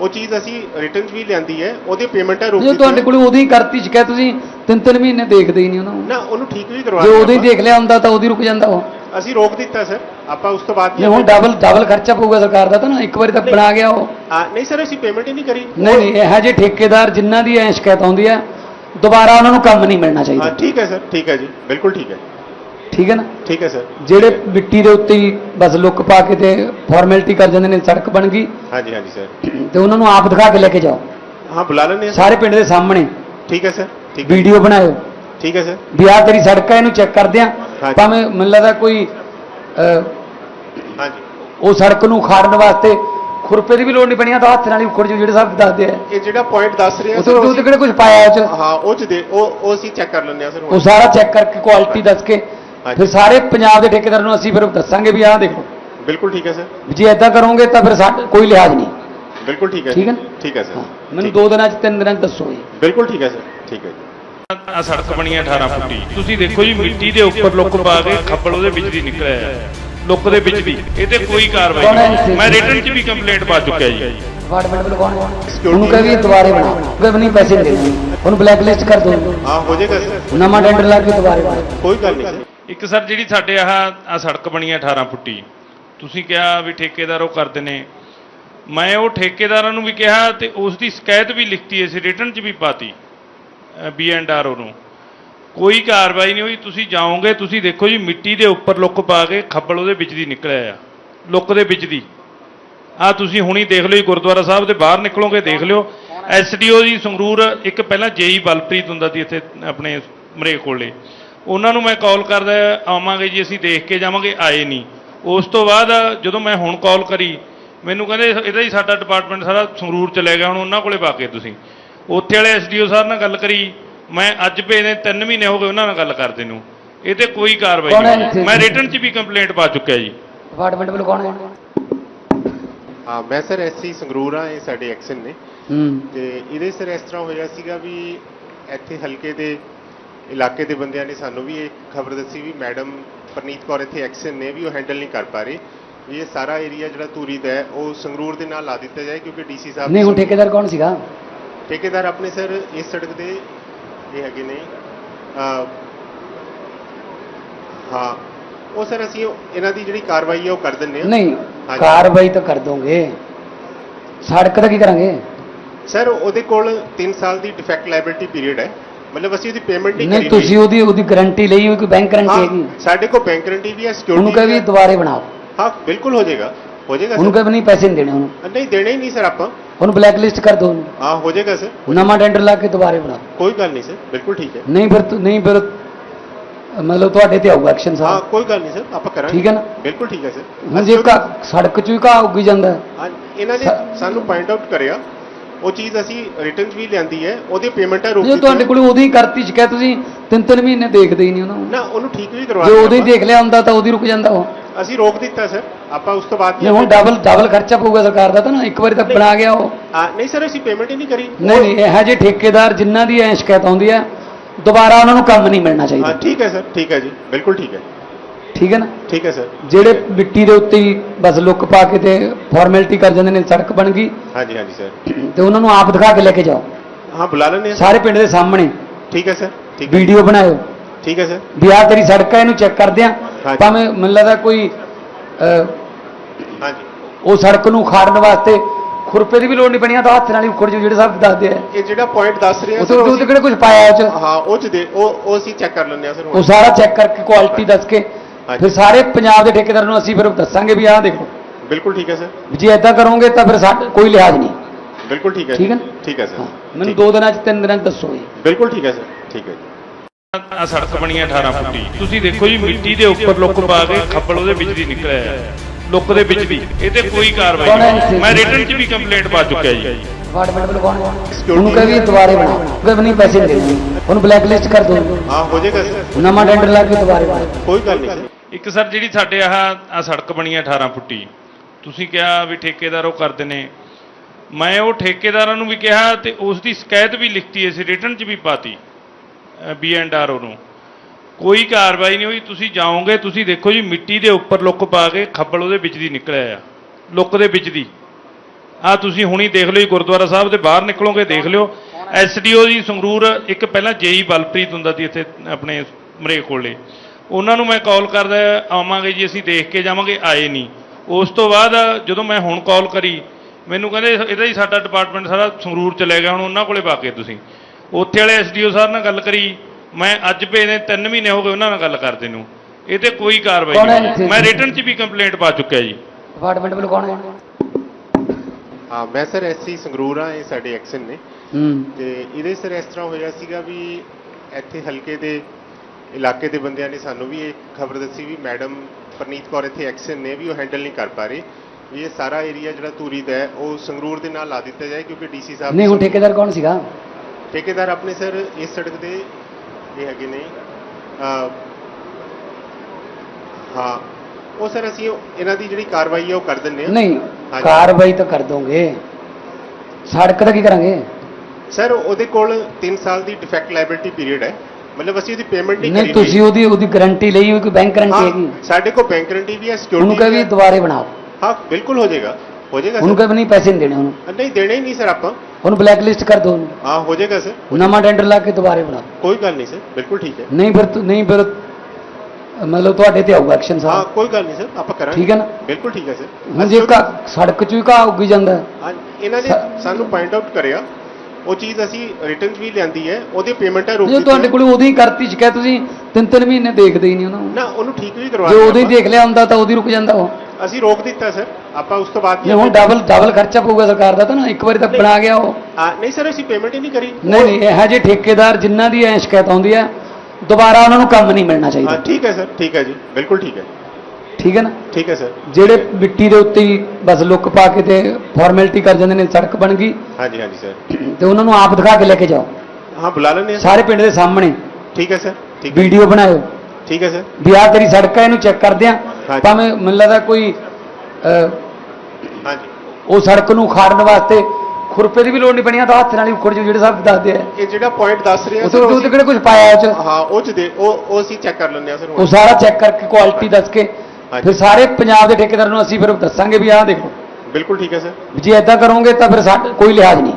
C: ਉਹ ਚੀਜ਼ ਅਸੀਂ ਰਿਟਰਨ ਵੀ ਲਿਆਂਦੀ ਹੈ ਉਹਦੀ ਪੇਮੈਂਟ ਹੈ ਰੋਕ
B: ਜੇ ਤੁਹਾਡੇ। ਕੋਲ ਉਦੋਂ ਹੀ ਕਰਤੀ ਸ਼ਿਕਾਇਤ ਤੁਸੀਂ ਤਿੰਨ ਤਿੰਨ ਮਹੀਨੇ ਦੇਖਦੇ ਹੀ ਨਹੀਂ ਉਹਨੂੰ
C: ਨਾ। ਉਹਨੂੰ ਠੀਕ ਵੀ ਕਰਵਾ
B: ਜੇ ਉਦੋਂ ਹੀ। ਦੇਖ ਲਿਆ ਹੁੰਦਾ ਤਾਂ ਉਦੋਂ ਹੀ ਰੁਕ ਜਾਂਦਾ ਉਹ।
C: ਅਸੀਂ ਰੋਕ ਦਿੱਤਾ ਸਰ। ਆਪਾਂ ਉਸ ਤੋਂ ਬਾਅਦ
B: ਜੇ ਹੁਣ ਡਬਲ ਡਬਲ ਖਰਚਾ ਪਊਗਾ ਸਰਕਾਰ ਦਾ ਤਾਂ ਨਾ ਇੱਕ ਵਾਰੀ ਤਾਂ ਬਣਾ ਗਿਆ ਉਹ।
C: ਨਹੀਂ ਸਰ ਅਸੀਂ ਪੇਮੈਂਟ ਹੀ ਨਹੀਂ ਕਰੀ।
B: ਨਹੀਂ ਨਹੀਂ ਇਹੋ ਜਿਹੇ ਠੇਕੇਦਾਰ ਜਿਨ੍ਹਾਂ ਦੀ ਐ ਸ਼ਿਕਾਇਤ ਆਉਂਦੀ ਹੈ ਦੁਬਾਰਾ ਉਹਨਾਂ ਨੂੰ ਕੰਮ ਨਹੀਂ ਮਿਲਣਾ
C: ਹਾਂ
B: ਚਾਹੀਦਾ
C: ਠੀਕ ਹੈ ਸਰ ਠੀਕ ਹੈ ਜੀ ਬਿਲਕੁਲ ਠੀਕ ਹੈ।
B: ਠੀਕ ਹੈ ਨਾ?
C: ਠੀਕ ਹੈ ਸਰ।
B: ਜਿਹੜੇ ਮਿੱਟੀ ਦੇ ਉੱਤੇ ਹੀ ਬਸ ਲੁੱਕ ਪਾ ਕੇ ਤੇ ਫਾਰਮੈਲਿਟੀ ਕਰ ਜਾਂਦੇ ਨੇ ਸੜਕ ਬਣ ਗਈ।
C: ਹਾਂਜੀ ਹਾਂਜੀ ਸਰ।
B: ਤੇ ਉਹਨਾਂ ਨੂੰ ਆਪ ਦਿਖਾ ਕੇ ਲੈ ਕੇ ਜਾਓ।
C: ਹਾਂ ਬੁਲਾ ਹਾਂ ਸਰ।
B: ਪਿੰਡ ਦੇ ਸਾਹਮਣੇ।
C: ਠੀਕ ਹੈ ਸਰ। ਠੀਕ
B: ਵੀਡੀਓ ਬਣਾਓ
C: ਠੀਕ ਹੈ ਸਰ।
B: ਵੀ ਆਹ ਤੇਰੀ ਸੜਕ ਹੈ ਇਹਨੂੰ ਚੈੱਕ ਕਰਦੇ ਆ। ਭਾਵੇਂ ਮੈਨੂੰ ਲੱਗਦਾ ਕੋਈ
C: ਹਾਂਜੀ।
B: ਉਹ ਸੜਕ ਨੂੰ ਖਾੜਨ ਵਾਸਤੇ ਖੁਰਪੇ ਦੀ ਵੀ ਲੋੜ ਨਹੀਂ ਪਣੀ ਆ ਤਾਂ ਹੱਥ ਨਾਲ ਹੀ ਉਖੜ ਜੂ ਜਿਹੜੇ ਸਾਹਿਬ ਦੱਸਦੇ ਆ।
C: ਇਹ ਜਿਹੜਾ ਪੁਆਇੰਟ ਦੱਸ ਰਹੇ ਆ
B: ਉਹ
C: ਸਰ ਉਹ
B: ਕਿਹੜੇ ਕੁਝ ਪਾਇਆ ਚ?
C: ਹਾਂ ਉਹ ਚ ਦੇ ਉਹ ਉਹ ਅਸੀਂ ਚੈੱਕ ਕਰ ਲੈਂਦੇ ਹਾਂ ਸਰ
B: ਉਹ ਸਾਰਾ ਚੈੱਕ ਕਰਕੇ ਕੁਆਲਿਟੀ ਦੱਸ ਕੇ। ਫਿਰ ਸਾਰੇ ਪੰਜਾਬ ਦੇ ਠੇਕੇਦਾਰ ਨੂੰ ਅਸੀਂ ਫਿਰ ਦੱਸਾਂਗੇ ਵੀ ਆਹ ਦੇਖੋ।
C: ਬਿਲਕੁਲ ਠੀਕ ਹੈ ਸਰ।
B: ਜੇ ਐਦਾਂ ਕਰੋਗੇ ਤਾਂ ਫਿਰ ਸਾਡਾ ਕੋਈ ਲਿਹਾਜ਼ ਨਹੀਂ।
C: ਬਿਲਕੁਲ ਠੀਕ ਹੈ
B: ਠੀਕ ਹੈ?
C: ਠੀਕ ਹੈ ਸਰ।
B: ਮੈਨੂੰ ਦੋ ਦਿਨਾਂ ਚ ਤਿੰਨ ਦਿਨਾਂ ਚ ਦੱਸੋ ਜੀ।
C: ਬਿਲਕੁਲ ਠੀਕ ਹੈ ਸਰ। ਠੀਕ ਹੈ ਜੀ।
A: ਆ ਸੜਕ ਬਣੀ ਹੈ 18 ਫੁੱਟੀ। ਤੁਸੀਂ ਦੇਖੋ ਜੀ ਮਿੱਟੀ ਦੇ ਉੱਪਰ ਲੁੱਕ ਪਾ ਕੇ ਖੱਬਲ ਉਹਦੇ ਵਿੱਚ ਦੀ ਨਿਕਲਿਆ ਆ ਲੁੱਕ ਦੇ ਵਿੱਚ ਦੀ ਇਹ ਤੇ ਕੋਈ ਕਾਰਵਾਈ ਨਹੀਂ? ਮੈਂ ਰਿਟਰਨ 'ਚ ਵੀ ਕੰਪਲੇਂਟ ਪਾ ਚੁੱਕਿਆ ਜੀ।
B: ਡਿਪਾਰਟਮੈਂਟ ਵੱਲੋਂ ਕੌਣ? ਉਹਨੂੰ ਕਹੇ ਵੀ ਦੁਬਾਰੇ ਬਣਾਓ। ਕੋਈ ਵੀ ਨਹੀਂ ਪੈਸੇ ਨਹੀਂ ਦੇਣੇ। ਉਹਨੂੰ ਬਲੈਕ ਲਿਸਟ ਕਰ ਦੋ।
C: ਹਾਂ ਹੋ ਜਾਏਗਾ ਸਰ
B: ਨਵਾਂ ਟੈਂਡਰ ਲਾ ਕੇ ਦੁਬਾਰੇ ਬਣਾਓ।
C: ਕੋਈ ਗੱਲ ਨਹੀਂ।
A: ਇੱਕ ਸਰ ਜਿਹੜੀ ਸਾਡੇ ਆਹ ਆ ਸੜਕ ਬਣੀ ਹੈ 18 ਫੁੱਟੀ। ਤੁਸੀਂ ਕਿਹਾ ਵੀ ਠੇਕੇਦਾਰ ਉਹ ਕਰਦੇ ਨੇ। ਮੈਂ ਉਹ ਠੇਕੇਦਾਰਾਂ ਨੂੰ ਵੀ ਕਿਹਾ ਤੇ ਉਸ ਦੀ ਸ਼ਿਕਾਇਤ ਵੀ ਲਿਖਤੀ ਅਸੀਂ ਰਿਟਰਨ 'ਚ ਵੀ ਪਾਤੀ। ਬੀ ਐਂਡ ਆਰ ਨੂੰ ਕੋਈ ਕਾਰਵਾਈ ਨਹੀਂ ਹੋਈ, ਤੁਸੀਂ ਜਾਓਗੇ, ਤੁਸੀਂ ਦੇਖੋ ਜੀ, ਮਿੱਟੀ ਦੇ ਉੱਪਰ ਲੁੱਕ ਪਾ ਕੇ ਖੱਬਲ ਉਹਦੇ ਵਿੱਚ ਦੀ ਨਿਕਲਿਆ ਆ ਲੁੱਕ ਦੇ ਵਿੱਚ ਦੀ। ਆ ਤੁਸੀਂ ਹੁਣੀ ਦੇਖ ਲਿਓ ਜੀ, ਗੁਰਦੁਆਰਾ ਸਾਹਿਬ ਦੇ ਬਾਹਰ ਨਿਕਲੋਗੇ, ਦੇਖ ਲਿਓ। ਐਸਡੀਓ ਜੀ, ਸੰਗਰੂਰ, ਇੱਕ ਪਹਿਲਾਂ ਜੇਈ ਬਲਪ੍ਰੀਤ ਹੁੰਦਾ ਸੀ ਇੱਥੇ, ਆਪਣੇ ਮਰੇਕ ਕੋਲੇ। ਉਹਨਾਂ ਨੂੰ ਮੈਂ ਕਾਲ ਕਰਦਾ, ਆਵਾਂਗੇ ਜੀ, ਅਸੀਂ ਦੇਖ ਕੇ ਜਾਵਾਂਗੇ, ਆਏ ਨਹੀਂ। ਉਸ ਤੋਂ ਬਾਅਦ ਜਦੋਂ ਮੈਂ ਹੁਣ ਕਾਲ ਕਰੀ, ਮੈਨੂੰ ਕਹਿੰਦੇ, ਇਹਦਾ ਹੀ ਸਾਡਾ ਡਿਪਾਰਟਮੈਂਟ ਸਾਰਾ ਸੰਗਰੂਰ ਚਲੇ ਗਿਆ, ਹੁਣ ਉਹਨਾਂ ਕੋਲੇ ਪਾ ਕੇ ਤੁਸੀਂ। ਉੱਥੇ ਵਾਲੇ ਐਸਡੀਓ ਸਾਹਿਬ ਨਾਲ ਗੱਲ ਕਰੀ ਮੈਂ ਅੱਜ ਭੇਜਦੇ 3 ਮਹੀਨੇ ਹੋ ਗਏ ਉਹਨਾਂ ਨਾਲ ਗੱਲ ਕਰਦੇ ਨੂੰ। ਇਹ ਤੇ ਕੋਈ ਕਾਰਵਾਈ ਨਹੀਂ? ਮੈਂ ਰਿਟਰਨ 'ਚ ਵੀ ਕੰਪਲੇਂਟ ਪਾ ਚੁੱਕਿਆ ਜੀ।
B: ਡਿਪਾਰਟਮੈਂਟ ਵੱਲੋਂ ਕੌਣ ਹੈ?
C: ਹਾਂ ਮੈਂ ਸਰ ਐਸਸੀ ਸੰਗਰੂਰ ਆ ਇਹ ਸਾਡੇ ਐਕਸ਼ਨ ਨੇ।
B: ਹੂੰ।
C: ਤੇ ਇਹਦੇ ਸਰ ਇਸ ਤਰ੍ਹਾਂ ਹੋਇਆ ਸੀਗਾ ਵੀ ਇੱਥੇ ਹਲਕੇ ਦੇ ਇਲਾਕੇ ਦੇ ਬੰਦਿਆਂ ਨੇ ਸਾਨੂੰ ਵੀ ਇਹ ਖਬਰ ਦੱਸੀ ਵੀ ਮੈਡਮ ਪ੍ਰਨੀਤ ਕੌਰ ਇੱਥੇ ਐਕਸ਼ਨ ਨੇ ਵੀ ਉਹ ਹੈਂਡਲ ਨਹੀਂ ਕਰ ਪਾ ਰਹੇ। ਵੀ ਇਹ ਸਾਰਾ ਏਰੀਆ ਜਿਹੜਾ ਧੂਰੀ ਦਾ ਹੈ ਉਹ ਸੰਗਰੂਰ ਦੇ ਨਾਲ ਲਾ ਦਿੱਤਾ ਜਾਏ ਕਿਉਂਕਿ ਡੀਸੀ ਸਾਹਿਬ
B: ਨਹੀਂ ਹੁਣ ਠੇਕੇਦਾਰ ਕੌਣ ਸੀਗਾ?
C: ਠੇਕੇਦਾਰ ਆਪਣੇ ਸਰ ਇਸ ਸੜਕ ਦੇ ਇਹ ਹੈਗੇ ਨੇ। ਹਾਂ। ਉਹ ਸਰ ਅਸੀਂ ਇਹਨਾਂ ਦੀ ਜਿਹੜੀ ਕਾਰਵਾਈ ਹੈ ਉਹ ਕਰ ਦਿੰਨੇ ਆ
B: ਨਹੀਂ। ਕਾਰਵਾਈ ਤਾਂ ਕਰ ਦੋਗੇ। ਸੜਕ ਦਾ ਕੀ ਕਰਾਂਗੇ?
C: ਸਰ ਉਹਦੇ ਕੋਲ 3 ਸਾਲ ਦੀ ਡਿਫੈਕਟ ਲਾਇਬਿਲਿਟੀ ਪੀਰੀਅਡ ਹੈ। ਮਤਲਬ ਅਸੀਂ ਉਹਦੀ ਪੇਮੈਂਟ ਨਹੀਂ
B: ਨਹੀਂ
C: ਕਰੀ
B: ਤੁਸੀਂ ਉਹਦੀ ਉਹਦੀ ਗਾਰੰਟੀ ਲਈ ਹੋਈ ਕੋਈ ਬੈਂਕ ਗਾਰੰਟੀ ਹੈਗੀ?
C: ਸਾਡੇ ਕੋਲ ਬੈਂਕ ਗਰੰਟੀ ਵੀ ਹੈ
B: ਉਹਨੂੰ
C: ਸਿਕਿਉਰਿਟੀ
B: ਕਹੇ ਵੀ ਦੁਬਾਰੇ ਬਣਾਓ।
C: ਹਾਂ ਬਿਲਕੁਲ ਹੋ ਜਾਏਗਾ। ਹੋ ਜਾਏਗਾ
B: ਉਹਨੂੰ ਕਹੇ ਨਹੀਂ ਪੈਸੇ ਨਹੀਂ ਦੇਣੇ ਉਹਨੂੰ।
C: ਨਹੀਂ ਦੇਣੇ ਹੀ ਨਹੀਂ ਸਰ ਆਪਾਂ।
B: ਉਹਨੂੰ ਬਲੈਕ ਲਿਸਟ ਕਰ ਦੋ ਉਹਨੂੰ।
C: ਹਾਂ ਹੋ ਜਾਏਗਾ ਸਰ।
B: ਨਵਾਂ ਟੈਂਡਰ ਲਾ ਕੇ ਦੁਬਾਰੇ ਬਣਾਓ
C: ਕੋਈ ਗੱਲ ਨਹੀਂ ਸਰ ਬਿਲਕੁਲ ਠੀਕ ਹੈ।
B: ਨਹੀਂ ਫਿਰ ਤੁ- ਨਹੀਂ ਫਿਰ ਮਤਲਬ ਤੁਹਾਡੇ ਤੇ ਆਊਗਾ ਐਕਸ਼ਨ
C: ਹਾਂ
B: ਸਾਹਿਬ
C: ਕੋਈ ਗੱਲ ਨਹੀਂ ਸਰ ਆਪਾਂ ਕਰਾਂਗੇ।
B: ਠੀਕ ਹੈ ਨਾ?
C: ਬਿਲਕੁਲ ਠੀਕ ਹੈ ਸਰ।
B: ਹੁਣ ਜੇ ਘਾਹ ਸੜਕ ਚ ਵੀ ਘਾਹ ਉੱਗੀ ਜਾਂਦਾ। ਹੈ,
C: ਇਹਨਾਂ ਨੇ ਸਾਨੂੰ ਪੁਆਇੰਟ ਆਊਟ ਕਰਿਆ। ਉਹ ਚੀਜ਼ ਅਸੀਂ ਰਿਟਰਨ ਵੀ ਲਿਆਂਦੀ ਹੈ ਉਹਦੀ ਪੇਮੈਂਟਾਂ ਰੋਕ
B: ਜੇ। ਤੁਹਾਡੇ ਕੋਲ ਉਹਦੀ ਕਰਤੀ ਸ਼ਿਕਾਇਤ ਤੁਸੀਂ ਤਿੰਨ ਤਿੰਨ ਮਹੀਨੇ ਦੇਖਦੇ ਹੀ ਨਹੀਂ ਉਹਨਾਂ ਨੂੰ।
C: ਨਾ ਉਹਨੂੰ ਠੀਕ ਵੀ ਕਰਵਾ
B: ਜੇ ਉਹਦੇ ਹੀ। ਦੇਖ ਲਿਆ ਹੁੰਦਾ ਤਾਂ ਉਹਦੀ ਰੁਕ ਜਾਂਦਾ ਉਹ।
C: ਅਸੀਂ ਰੋਕ ਦਿੱਤਾ ਸਰ। ਆਪਾਂ ਉਸ ਤੋਂ ਬਾਅਦ
B: ਜੇ ਹੁਣ ਡਬਲ ਡਬਲ ਖਰਚਾ ਪਊਗਾ ਸਰਕਾਰ ਦਾ ਤਾਂ ਨਾ ਇੱਕ ਵਾਰੀ ਤਾਂ ਬਣਾ ਗਿਆ ਉਹ।
C: ਹਾਂ, ਨਹੀਂ ਸਰ ਅਸੀਂ ਪੇਮੈਂਟ ਹੀ ਨਹੀਂ ਕਰੀ।
B: ਨਹੀਂ ਨਹੀਂ ਇਹ ਜੇ ਠੇਕੇਦਾਰ ਜਿਨ੍ਹਾਂ ਦੀ ਐ ਸ਼ਿਕਾਇਤ ਆਉਂਦੀ ਹੈ ਦੁਬਾਰਾ ਉਹਨਾਂ ਨੂੰ ਕੰਮ ਨਹੀਂ ਮਿਲਣਾ
C: ਹਾਂ
B: ਚਾਹੀਦਾ
C: ਠੀਕ ਹੈ ਸਰ। ਠੀਕ ਹੈ ਜੀ। ਬਿਲਕੁਲ ਠੀਕ ਹੈ।
B: ਠੀਕ ਹੈ ਨਾ?
C: ਠੀਕ ਹੈ ਸਰ।
B: ਜਿਹੜੇ ਮਿੱਟੀ ਦੇ ਉੱਤੇ ਹੀ ਬਸ ਲੁੱਕ ਪਾ ਕੇ ਤੇ ਫਾਰਮੈਲਿਟੀ ਕਰ ਜਾਂਦੇ ਨੇ ਸੜਕ ਬਣ ਗਈ।
C: ਹਾਂਜੀ ਹਾਂਜੀ ਸਰ।
B: ਤੇ ਉਹਨਾਂ ਨੂੰ ਆਪ ਦਿਖਾ ਕੇ ਲੈ ਕੇ ਜਾਓ।
C: ਹਾਂ ਬੁਲਾ ਲੈਂਦੇ ਹਾਂ।
B: ਸਾਰੇ ਪਿੰਡ ਦੇ ਸਾਹਮਣੇ।
C: ਠੀਕ ਹੈ ਸਰ। ਠੀਕ ਹੈ।
B: ਵੀਡੀਓ ਬਣਾਇਓ।
C: ਠੀਕ ਹੈ ਸਰ।
B: ਵੀ ਆਹ ਤੇਰੀ ਸੜਕ ਹੈ ਇਹਨੂੰ ਚੈੱਕ ਕਰਦੇ ਆ
C: ਹਾਂਜੀ।
B: ਭਾਵੇਂ ਮੈਨੂੰ ਲੱਗਦਾ ਕੋਈ ਅਹ,
C: ਹਾਂਜੀ।
B: ਉਹ ਸੜਕ ਨੂੰ ਖਾੜਨ ਵਾਸਤੇ ਖੁਰਪੇ ਦੀ ਵੀ ਲੋੜ ਨਹੀਂ ਪਣੀ ਆ ਤਾਂ ਹੱਥ ਨਾਲ ਹੀ ਉਖੜ ਜੋ ਜਿਹੜੇ ਸਾਹਿਬ ਦੱਸਦੇ ਆ।
C: ਇਹ ਜਿਹੜਾ ਪੁਆਇੰਟ ਦੱਸ ਰਹੇ ਆ
B: ਉਹਦੇ
C: ਅਸੀਂ-
B: ਕਿਹੜੇ ਕੁਝ ਪਾਇਆ ਉਹ ਚ?
C: ਹਾਂ ਉਹ ਚ ਦੇ ਉਹ ਉਹ ਅਸੀਂ ਚੈੱਕ ਕਰ ਲੈਂਦੇ ਆ ਸਰ
B: ਉਹ ਸਾਰਾ ਚੈੱਕ ਕਰਕੇ ਕੁਆਲਿਟੀ ਦੱਸ ਕੇ। ਫਿਰ ਸਾਰੇ ਪੰਜਾਬ ਦੇ ਠੇਕੇਦਾਰਾਂ ਨੂੰ ਅਸੀਂ ਫਿਰ ਦੱਸਾਂਗੇ ਵੀ ਆਹ ਦੇਖੋ।
C: ਬਿਲਕੁਲ ਠੀਕ ਹੈ ਸਰ।
B: ਜੇ ਇਦਾਂ ਕਰੋਗੇ ਤਾਂ ਫਿਰ ਸਾਡਾ ਕੋਈ ਲਿਹਾਜ਼ ਨਹੀਂ।
C: ਬਿਲਕੁਲ ਠੀਕ ਹੈ
B: ਠੀਕ ਹੈ ਨਾ?
C: ਠੀਕ ਹੈ ਸਰ।
B: ਮੈਨੂੰ ਦੋ ਦਿਨਾਂ ਚ ਤਿੰਨ ਦਿਨਾਂ ਚ ਦੱਸੋ ਜੀ।
C: ਬਿਲਕੁਲ ਠੀਕ ਹੈ ਸਰ। ਠੀਕ ਹੈ ਜੀ।
A: ਆ ਸੜਕ ਬਣੀ ਹੈ 18 ਫੁੱਟੀ। ਤੁਸੀਂ ਦੇਖੋ ਜੀ ਮਿੱਟੀ ਦੇ ਉੱਪਰ ਲੁੱਕ ਪਾ ਕੇ ਖੱਬਲ ਉਹਦੇ ਵਿੱਚ ਦੀ ਨਿਕਲਿਆ ਹੈ। ਲੁੱਕ ਦੇ ਵਿੱਚ ਦੀ ਇਹ ਤੇ ਕੋਈ ਕਾਰਵਾਈ ਨਹੀਂ? ਮੈਂ ਰਿਟਰਨ 'ਚ ਵੀ ਕੰਪਲੇਂਟ ਪਾ ਚੁੱਕਿਆ ਜੀ।
B: ਡਿਪਾਰਟਮੈਂਟ ਵੱਲੋਂ ਕੌਣ ਉਹਨੂੰ ਕਹੇ ਵੀ ਦੁਬਾਰੇ ਬਣਾਓ। ਕਹੇ ਵੀ ਨਹੀਂ ਪੈਸੇ ਨਹੀਂ ਦੇਣੇ। ਉਹਨੂੰ ਬਲੈਕ ਲਿਸਟ ਕਰ ਦੋ
C: ਹਾਂ ਹੋ ਜਾਏਗਾ ਸਰ।
B: ਨਵਾਂ ਟੈਂਡਰ ਲਾ ਕੇ ਦੁਬਾਰੇ ਬਣਾਓ।
C: ਕੋਈ ਗੱਲ ਨਹੀਂ ਸਰ।
A: ਇੱਕ ਸਰ ਜਿਹੜੀ ਸਾਡੇ ਆਹ ਆ ਸੜਕ ਬਣੀ ਹੈ 18 ਫੁੱਟੀ ਤੁਸੀਂ ਕਿਹਾ ਵੀ ਠੇਕੇਦਾਰ ਉਹ ਕਰਦੇ ਨੇ। ਮੈਂ ਉਹ ਠੇਕੇਦਾਰਾਂ ਨੂੰ ਵੀ ਕਿਹਾ ਤੇ ਉਸ ਦੀ ਸ਼ਿਕਾਇਤ ਵੀ ਲਿਖਤੀ ਅਸੀਂ ਰਿਟਰਨ 'ਚ ਵੀ ਪਾਤੀ ਬੀ ਐਂਡ ਆਰ ਨੂੰ। ਕੋਈ ਕਾਰਵਾਈ ਨਹੀਂ ਹੋਈ ਤੁਸੀਂ ਜਾਓਗੇ ਤੁਸੀਂ ਦੇਖੋ ਜੀ ਮਿੱਟੀ ਦੇ ਉੱਪਰ ਲੁੱਕ ਪਾ ਕੇ ਖੱਬਲ ਉਹਦੇ ਵਿੱਚ ਦੀ ਨਿਕਲਿਆ ਆ ਲੁੱਕ ਦੇ ਵਿੱਚ ਦੀ। ਆ ਤੁਸੀਂ ਹੁਣੀ ਦੇਖ ਲਿਓ ਜੀ ਗੁਰਦੁਆਰਾ ਸਾਹਿਬ ਦੇ ਬਾਹਰ ਨਿਕਲੋਗੇ ਦੇਖ ਲਿਓ। ਐਸਡੀਓ ਜੀ ਸੰਗਰੂਰ ਇੱਕ ਪਹਿਲਾਂ ਜੇਈ ਬਲਪ੍ਰੀਤ ਹੁੰਦਾ ਸੀ ਇੱਥੇ ਆਪਣੇ ਮਰੇਕ ਕੋਲੇ। ਉਹਨਾਂ ਨੂੰ ਮੈਂ ਕਾਲ ਕਰਦਾ ਆਵਾਂਗੇ ਜੀ ਅਸੀਂ ਦੇਖ ਕੇ ਜਾਵਾਂਗੇ ਆਏ ਨਹੀਂ। ਉਸ ਤੋਂ ਬਾਅਦ ਜਦੋਂ ਮੈਂ ਹੁਣ ਕਾਲ ਕਰੀ ਮੈਨੂੰ ਕਹਿੰਦੇ ਇਹਦਾ ਹੀ ਸਾਡਾ ਡਿਪਾਰਟਮੈਂਟ ਸਾਰਾ ਸੰਗਰੂਰ ਚਲੇ ਗਿਆ ਹੁਣ ਉਹਨਾਂ ਕੋਲੇ ਪਾ ਕੇ ਤੁਸੀਂ। ਉੱਥੇ ਵਾਲੇ ਐਸਡੀਓ ਸਾਹਿਬ ਨਾਲ ਗੱਲ ਕਰੀ ਮੈਂ ਅੱਜ ਭੇਜਦੇ 3 ਮਹੀਨੇ ਹੋ ਗਏ ਉਹਨਾਂ ਨਾਲ ਗੱਲ ਕਰਦੇ ਨੂੰ। ਇਹ ਤੇ ਕੋਈ ਕਾਰਵਾਈ ਨਹੀਂ? ਮੈਂ ਰਿਟਰਨ 'ਚ ਵੀ ਕੰਪਲੇਂਟ ਪਾ ਚੁੱਕਿਆ ਜੀ।
B: ਡਿਪਾਰਟਮੈਂਟ ਵੱਲੋਂ ਕੌਣ ਹੈ?
C: ਹਾਂ ਮੈਂ ਸਰ ਐਸਸੀ ਸੰਗਰੂਰ ਆ ਇਹ ਸਾਡੇ ਐਕਸ਼ਨ ਨੇ।
B: ਹੂੰ।
C: ਤੇ ਇਹਦੇ ਸਰ ਇਸ ਤਰ੍ਹਾਂ ਹੋਇਆ ਸੀਗਾ ਵੀ ਇੱਥੇ ਹਲਕੇ ਦੇ ਇਲਾਕੇ ਦੇ ਬੰਦਿਆਂ ਨੇ ਸਾਨੂੰ ਵੀ ਇਹ ਖਬਰ ਦੱਸੀ ਵੀ ਮੈਡਮ ਪ੍ਰਨੀਤ ਕੌਰ ਇੱਥੇ ਐਕਸ਼ਨ ਨੇ ਵੀ ਉਹ ਹੈਂਡਲ ਨਹੀਂ ਕਰ ਪਾ ਰਹੇ। ਵੀ ਇਹ ਸਾਰਾ ਏਰੀਆ ਜਿਹੜਾ ਧੂਰੀ ਦਾ ਹੈ ਉਹ ਸੰਗਰੂਰ ਦੇ ਨਾਲ ਲਾ ਦਿੱਤਾ ਜਾਏ ਕਿਉਂਕਿ ਡੀਸੀ ਸਾਹਿਬ
B: ਨਹੀਂ ਹੁਣ ਠੇਕੇਦਾਰ ਕੌਣ ਸੀਗਾ?
C: ਠੇਕੇਦਾਰ ਆਪਣੇ ਸਰ ਇਸ ਸੜਕ ਦੇ ਇਹ ਹੈਗੇ ਨੇ। ਹਾਂ ਉਹ ਸਰ ਅਸੀਂ ਇਹਨਾਂ ਦੀ ਜਿਹੜੀ ਕਾਰਵਾਈ ਹੈ ਉਹ ਕਰ ਦਿੰਨੇ ਆ
B: ਨਹੀਂ। ਕਾਰਵਾਈ ਤਾਂ ਕਰ ਦੋਗੇ। ਸੜਕ ਦਾ ਕੀ ਕਰਾਂਗੇ?
C: ਸਰ ਉਹਦੇ ਕੋਲ 3 ਸਾਲ ਦੀ ਡਿਫੈਕਟ ਲਾਇਬਿਲਿਟੀ ਪੀਰੀਅਡ ਹੈ। ਮਤਲਬ ਅਸੀਂ ਉਹਦੀ ਪੇਮੈਂਟ ਨਹੀਂ
B: ਨਹੀਂ
C: ਕਰੀ
B: ਤੁਸੀਂ ਉਹਦੀ ਉਹਦੀ ਗਾਰੰਟੀ ਲਈ ਹੋਈ ਕੋਈ ਬੈਂਕ ਗਾਰੰਟੀ ਹੈਗੀ?
C: ਹਾਂ ਸਾਡੇ ਕੋਲ ਬੈਂਕ ਗਰੰਟੀ ਵੀ ਹੈ
B: ਉਹਨੂੰ ਕਹੇ ਵੀ
C: ਸਿਕਿਉਰਿਟੀ
B: ਦੁਬਾਰੇ ਬਣਾਓ
C: ਹਾਂ ਬਿਲਕੁਲ ਹੋ ਜਾਏਗਾ ਹੋ ਜਾਏਗਾ
B: ਉਹਨੂੰ ਕਹੇ ਵੀ ਨਹੀਂ ਪੈਸੇ ਨਹੀਂ ਦੇਣੇ ਉਹਨੂੰ।
C: ਨਹੀਂ ਦੇਣੇ ਹੀ ਨਹੀਂ ਸਰ ਆਪਾਂ।
B: ਉਹਨੂੰ ਬਲੈਕ ਲਿਸਟ ਕਰ ਦੋ ਉਹਨੂੰ।
C: ਹਾਂ ਹੋ ਜਾਏਗਾ ਸਰ।
B: ਨਵਾਂ ਟੈਂਡਰ ਲਾ ਕੇ ਦੁਬਾਰੇ ਬਣਾਓ
C: ਕੋਈ ਗੱਲ ਨਹੀਂ ਸਰ ਬਿਲਕੁਲ ਠੀਕ ਹੈ।
B: ਨਹੀਂ ਫਿਰ ਤੁ- ਨਹੀਂ ਫਿਰ ਮਤਲਬ ਤੁਹਾਡੇ ਤੇ ਆਊਗਾ ਐਕਸ਼ਨ
C: ਹਾਂ
B: ਸਾਹਿਬ
C: ਕੋਈ ਗੱਲ ਨਹੀਂ ਸਰ ਆਪਾਂ ਕਰਾਂਗੇ।
B: ਠੀਕ ਹੈ ਨਾ?
C: ਬਿਲਕੁਲ ਠੀਕ ਹੈ ਸਰ।
B: ਹੁਣ ਜੇ ਘਾਹ ਸੜਕ ਚ ਵੀ ਘਾਹ ਉੱਗੀ ਜਾਂਦਾ। ਹੈ,
C: ਹਾਂ, ਇਹਨਾਂ ਨੇ ਸਾਨੂੰ ਪੁਆਇੰਟ ਆਊਟ ਕਰਿਆ। ਉਹ ਚੀਜ਼ ਅਸੀਂ ਰਿਟਰਨ ਵੀ ਲਿਆਂਦੀ ਹੈ ਉਹਦੀ ਪੇਮੈਂਟਾਂ ਰੋਕ
B: ਜੇ ਤੁਹਾਡੇ ਕੋਲ ਉਹਦੀ ਕਰਤੀ ਸ਼ਿਕਾਇਤ ਤੁਸੀਂ ਤਿੰਨ ਤਿੰਨ ਮਹੀਨੇ ਦੇਖਦੇ ਹੀ ਨਹੀਂ ਉਹਨਾਂ ਨੂੰ।
C: ਨਾ ਉਹਨੂੰ ਠੀਕ ਵੀ ਕਰਵਾ
B: ਜੇ ਉਹਦੇ ਹੀ। ਦੇਖ ਲਿਆ ਹੁੰਦਾ ਤਾਂ ਉਹਦੀ ਰੁਕ ਜਾਂਦਾ ਉਹ।
C: ਅਸੀਂ ਰੋਕ ਦਿੱਤਾ ਸਰ। ਆਪਾਂ ਉਸ ਤੋਂ ਬਾਅਦ
B: ਨਹੀਂ ਹੁਣ ਡਬਲ ਡਬਲ ਖਰਚਾ ਪਊਗਾ ਸਰਕਾਰ ਦਾ ਤਾਂ ਨਾ ਇੱਕ ਵਾਰੀ ਤਾਂ ਬਣਾ ਗਿਆ ਉਹ।
C: ਹਾਂ, ਨਹੀਂ ਸਰ ਅਸੀਂ ਪੇਮੈਂਟ ਹੀ ਨਹੀਂ ਕਰੀ।
B: ਨਹੀਂ ਨਹੀਂ ਇਹ ਜਿਹੇ ਠੇਕੇਦਾਰ ਜਿਨ੍ਹਾਂ ਦੀ ਐ ਸ਼ਿਕਾਇਤ ਆਉਂਦੀ ਹੈ ਦੁਬਾਰਾ ਉਹਨਾਂ ਨੂੰ ਕੰਮ ਨਹੀਂ ਮਿਲਣਾ
C: ਹਾਂ
B: ਚਾਹੀਦਾ
C: ਠੀਕ ਹੈ ਸਰ। ਠੀਕ ਹੈ ਜੀ। ਬਿਲਕੁਲ ਠੀਕ ਹੈ।
B: ਠੀਕ ਹੈ ਨਾ?
C: ਠੀਕ ਹੈ ਸਰ।
B: ਜਿਹੜੇ ਮਿੱਟੀ ਦੇ ਉੱਤੇ ਹੀ ਬਸ ਲੁੱਕ ਪਾ ਕੇ ਤੇ ਫਾਰਮੈਲਿਟੀ ਕਰ ਜਾਂਦੇ ਨੇ ਸੜਕ ਬਣ ਗਈ।
C: ਹਾਂਜੀ ਹਾਂਜੀ ਸਰ।
B: ਤੇ ਉਹਨਾਂ ਨੂੰ ਆਪ ਦਿਖਾ ਕੇ ਲੈ ਕੇ ਜਾਓ।
C: ਹਾਂ ਬੁਲਾ ਲੈਂਦੇ ਹਾਂ।
B: ਸਾਰੇ ਪਿੰਡ ਦੇ ਸਾਹਮਣੇ।
C: ਠੀਕ ਹੈ ਸਰ ਠੀਕ ਹੈ।
B: ਵੀਡੀਓ ਬਣਾਇਓ।
C: ਠੀਕ ਹੈ ਸਰ।
B: ਵੀ ਆਹ ਤੇਰੀ ਸੜਕ ਹੈ ਇਹਨੂੰ ਚੈੱਕ ਕਰਦੇ ਆ
C: ਹਾਂਜੀ।
B: ਭਾਵੇਂ ਮੈਨੂੰ ਲੱਗਦਾ ਕੋਈ ਅਹ,
C: ਹਾਂਜੀ।
B: ਉਹ ਸੜਕ ਨੂੰ ਖਾੜਨ ਵਾਸਤੇ ਖੁਰਪੇ ਦੀ ਵੀ ਲੋੜ ਨਹੀਂ ਪਣੀ ਆ ਤਾਂ ਹੱਥ ਨਾਲ ਹੀ ਉਖੜ ਜੋ ਜਿਹੜੇ ਸਾਹਿਬ ਦੱਸਦੇ ਆ।
C: ਇਹ ਜਿਹੜਾ ਪੁਆਇੰਟ ਦੱਸ ਰਹੇ ਆ
B: ਉੱਥੇ
C: ਸਰ
B: ਉੱਥੇ ਕਿਹੜੇ ਕੁਝ ਪਾਇਆ ਉਹ ਚ?
C: ਹਾਂ ਉਹ ਚ ਦੇ ਉਹ ਉਹ ਅਸੀਂ ਚੈੱਕ ਕਰ ਲੈਂਦੇ ਆ ਸਰ
B: ਉਹ ਸਾਰਾ ਚੈੱਕ ਕਰਕੇ ਕੁਆਲਿਟੀ ਦੱਸ ਕੇ। ਫਿਰ ਸਾਰੇ ਪੰਜਾਬ ਦੇ ਠੇਕੇਦਾਰ ਨੂੰ ਅਸੀਂ ਫਿਰ ਦੱਸਾਂਗੇ ਵੀ ਆਹ ਦੇਖੋ।
C: ਬਿਲਕੁਲ ਠੀਕ ਹੈ ਸਰ।
B: ਵੀ ਜੇ ਐਦਾਂ ਕਰੋਗੇ ਤਾਂ ਫਿਰ ਸਾਡਾ ਕੋਈ ਲਿਹਾਜ਼ ਨਹੀਂ।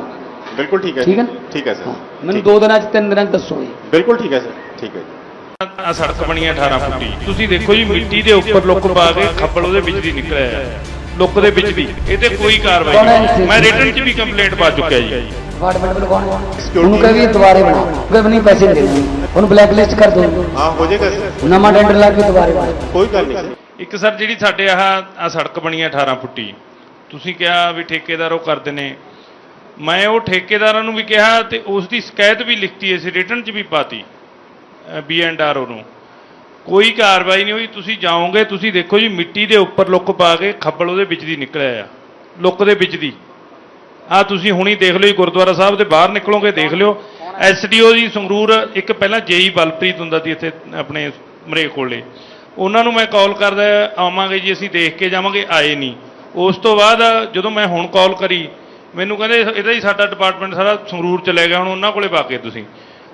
C: ਬਿਲਕੁਲ ਠੀਕ ਹੈ
B: ਠੀਕ ਹੈ। ਨਾ?
C: ਠੀਕ ਹੈ ਸਰ।
B: ਮੈਨੂੰ। ਦੋ ਦਿਨਾਂ ਚ ਤਿੰਨ ਦਿਨਾਂ ਚ ਦੱਸੋ ਜੀ।
C: ਬਿਲਕੁਲ ਠੀਕ ਹੈ ਸਰ। ਠੀਕ ਹੈ ਜੀ।
A: ਆ ਸੜਕ ਬਣੀ ਹੈ 18 ਫੁੱਟੀ। ਤੁਸੀਂ ਦੇਖੋ ਜੀ ਮਿੱਟੀ ਦੇ ਉੱਪਰ ਲੁੱਕ ਪਾ ਕੇ ਖੱਬਲ ਉਹਦੇ ਵਿੱਚ ਦੀ ਨਿਕਲਿਆ ਹੈ। ਲੁੱਕ ਦੇ ਵਿੱਚ ਦੀ ਇਹ ਤੇ ਕੋਈ ਕਾਰਵਾਈ ਨਹੀਂ। ਮੈਂ ਰਿਟਰਨ 'ਚ ਵੀ ਕੰਪਲੇਂਟ ਪਾ ਚੁੱਕਿਆ ਜੀ।
B: ਡਿਪਾਰਟਮੈਂਟ ਵੱਲੋਂ ਕੌਣ? ਉਹਨੂੰ ਕਹੇ ਵੀ ਇਹ ਦੁਬਾਰੇ ਬਣਾਓ। ਕਿ ਨਹੀਂ ਪੈਸੇ ਨਹੀਂ ਦੇਣੇ ਉਹਨੂੰ ਬਲੈਕ ਲਿਸਟ ਕਰ ਦਿਓ।
C: ਹਾਂ ਹੋ ਜਾਏਗਾ ਸਰ।
B: ਨਵਾਂ ਟੈਂਡਰ ਲਾ ਕੇ ਦੁਬਾਰੇ ਬਣਾਓ।
C: ਕੋਈ ਗੱਲ ਨਹੀਂ
A: ਇੱਕ ਸਰ ਜਿਹੜੀ ਸਾਡੇ ਆਹ ਆ ਸੜਕ ਬਣੀ ਹੈ 18 ਫੁੱਟੀ ਤੁਸੀਂ ਕਿਹਾ ਵੀ ਠੇਕੇਦਾਰ ਉਹ ਕਰਦੇ ਨੇ। ਮੈਂ ਉਹ ਠੇਕੇਦਾਰਾਂ ਨੂੰ ਵੀ ਕਿਹਾ ਤੇ ਉਸ ਦੀ ਸ਼ਿਕਾਇਤ ਵੀ ਲਿਖਤੀ ਅਸੀਂ ਰਿਟਰਨ 'ਚ ਵੀ ਪਾਤੀ ਬੀ ਐਂਡ ਆਰ ਨੂੰ। ਕੋਈ ਕਾਰਵਾਈ ਨਹੀਂ ਹੋਈ ਤੁਸੀਂ ਜਾਓਗੇ ਤੁਸੀਂ ਦੇਖੋ ਜੀ ਮਿੱਟੀ ਦੇ ਉੱਪਰ ਲੁੱਕ ਪਾ ਕੇ ਖੱਬਲ ਉਹਦੇ ਵਿੱਚ ਦੀ ਨਿਕਲਿਆ ਆ ਲੁੱਕ ਦੇ ਵਿੱਚ ਦੀ। ਆ ਤੁਸੀਂ ਹੁਣੀ ਦੇਖ ਲਿਓ ਜੀ ਗੁਰਦੁਆਰਾ ਸਾਹਿਬ ਦੇ ਬਾਹਰ ਨਿਕਲੋਗੇ ਦੇਖ ਲਿਓ। ਐਸਡੀਓ ਜੀ ਸੰਗਰੂਰ ਇੱਕ ਪਹਿਲਾਂ ਜੇਈ ਬਲਪ੍ਰੀਤ ਹੁੰਦਾ ਸੀ ਇੱਥੇ ਆਪਣੇ ਮਰੇ ਕੋਲੇ। ਉਹਨਾਂ ਨੂੰ ਮੈਂ ਕਾਲ ਕਰਦਾ ਆਵਾਂਗੇ ਜੀ ਅਸੀਂ ਦੇਖ ਕੇ ਜਾਵਾਂਗੇ ਆਏ ਨਹੀਂ। ਉਸ ਤੋਂ ਬਾਅਦ ਜਦੋਂ ਮੈਂ ਹੁਣ ਕਾਲ ਕਰੀ ਮੈਨੂੰ ਕਹਿੰਦੇ ਇਹਦਾ ਹੀ ਸਾਡਾ ਡਿਪਾਰਟਮੈਂਟ ਸਾਰਾ ਸੰਗਰੂਰ ਚਲੇ ਗਿਆ ਹੁਣ ਉਹਨਾਂ ਕੋਲੇ ਪਾ ਕੇ ਤੁਸੀਂ।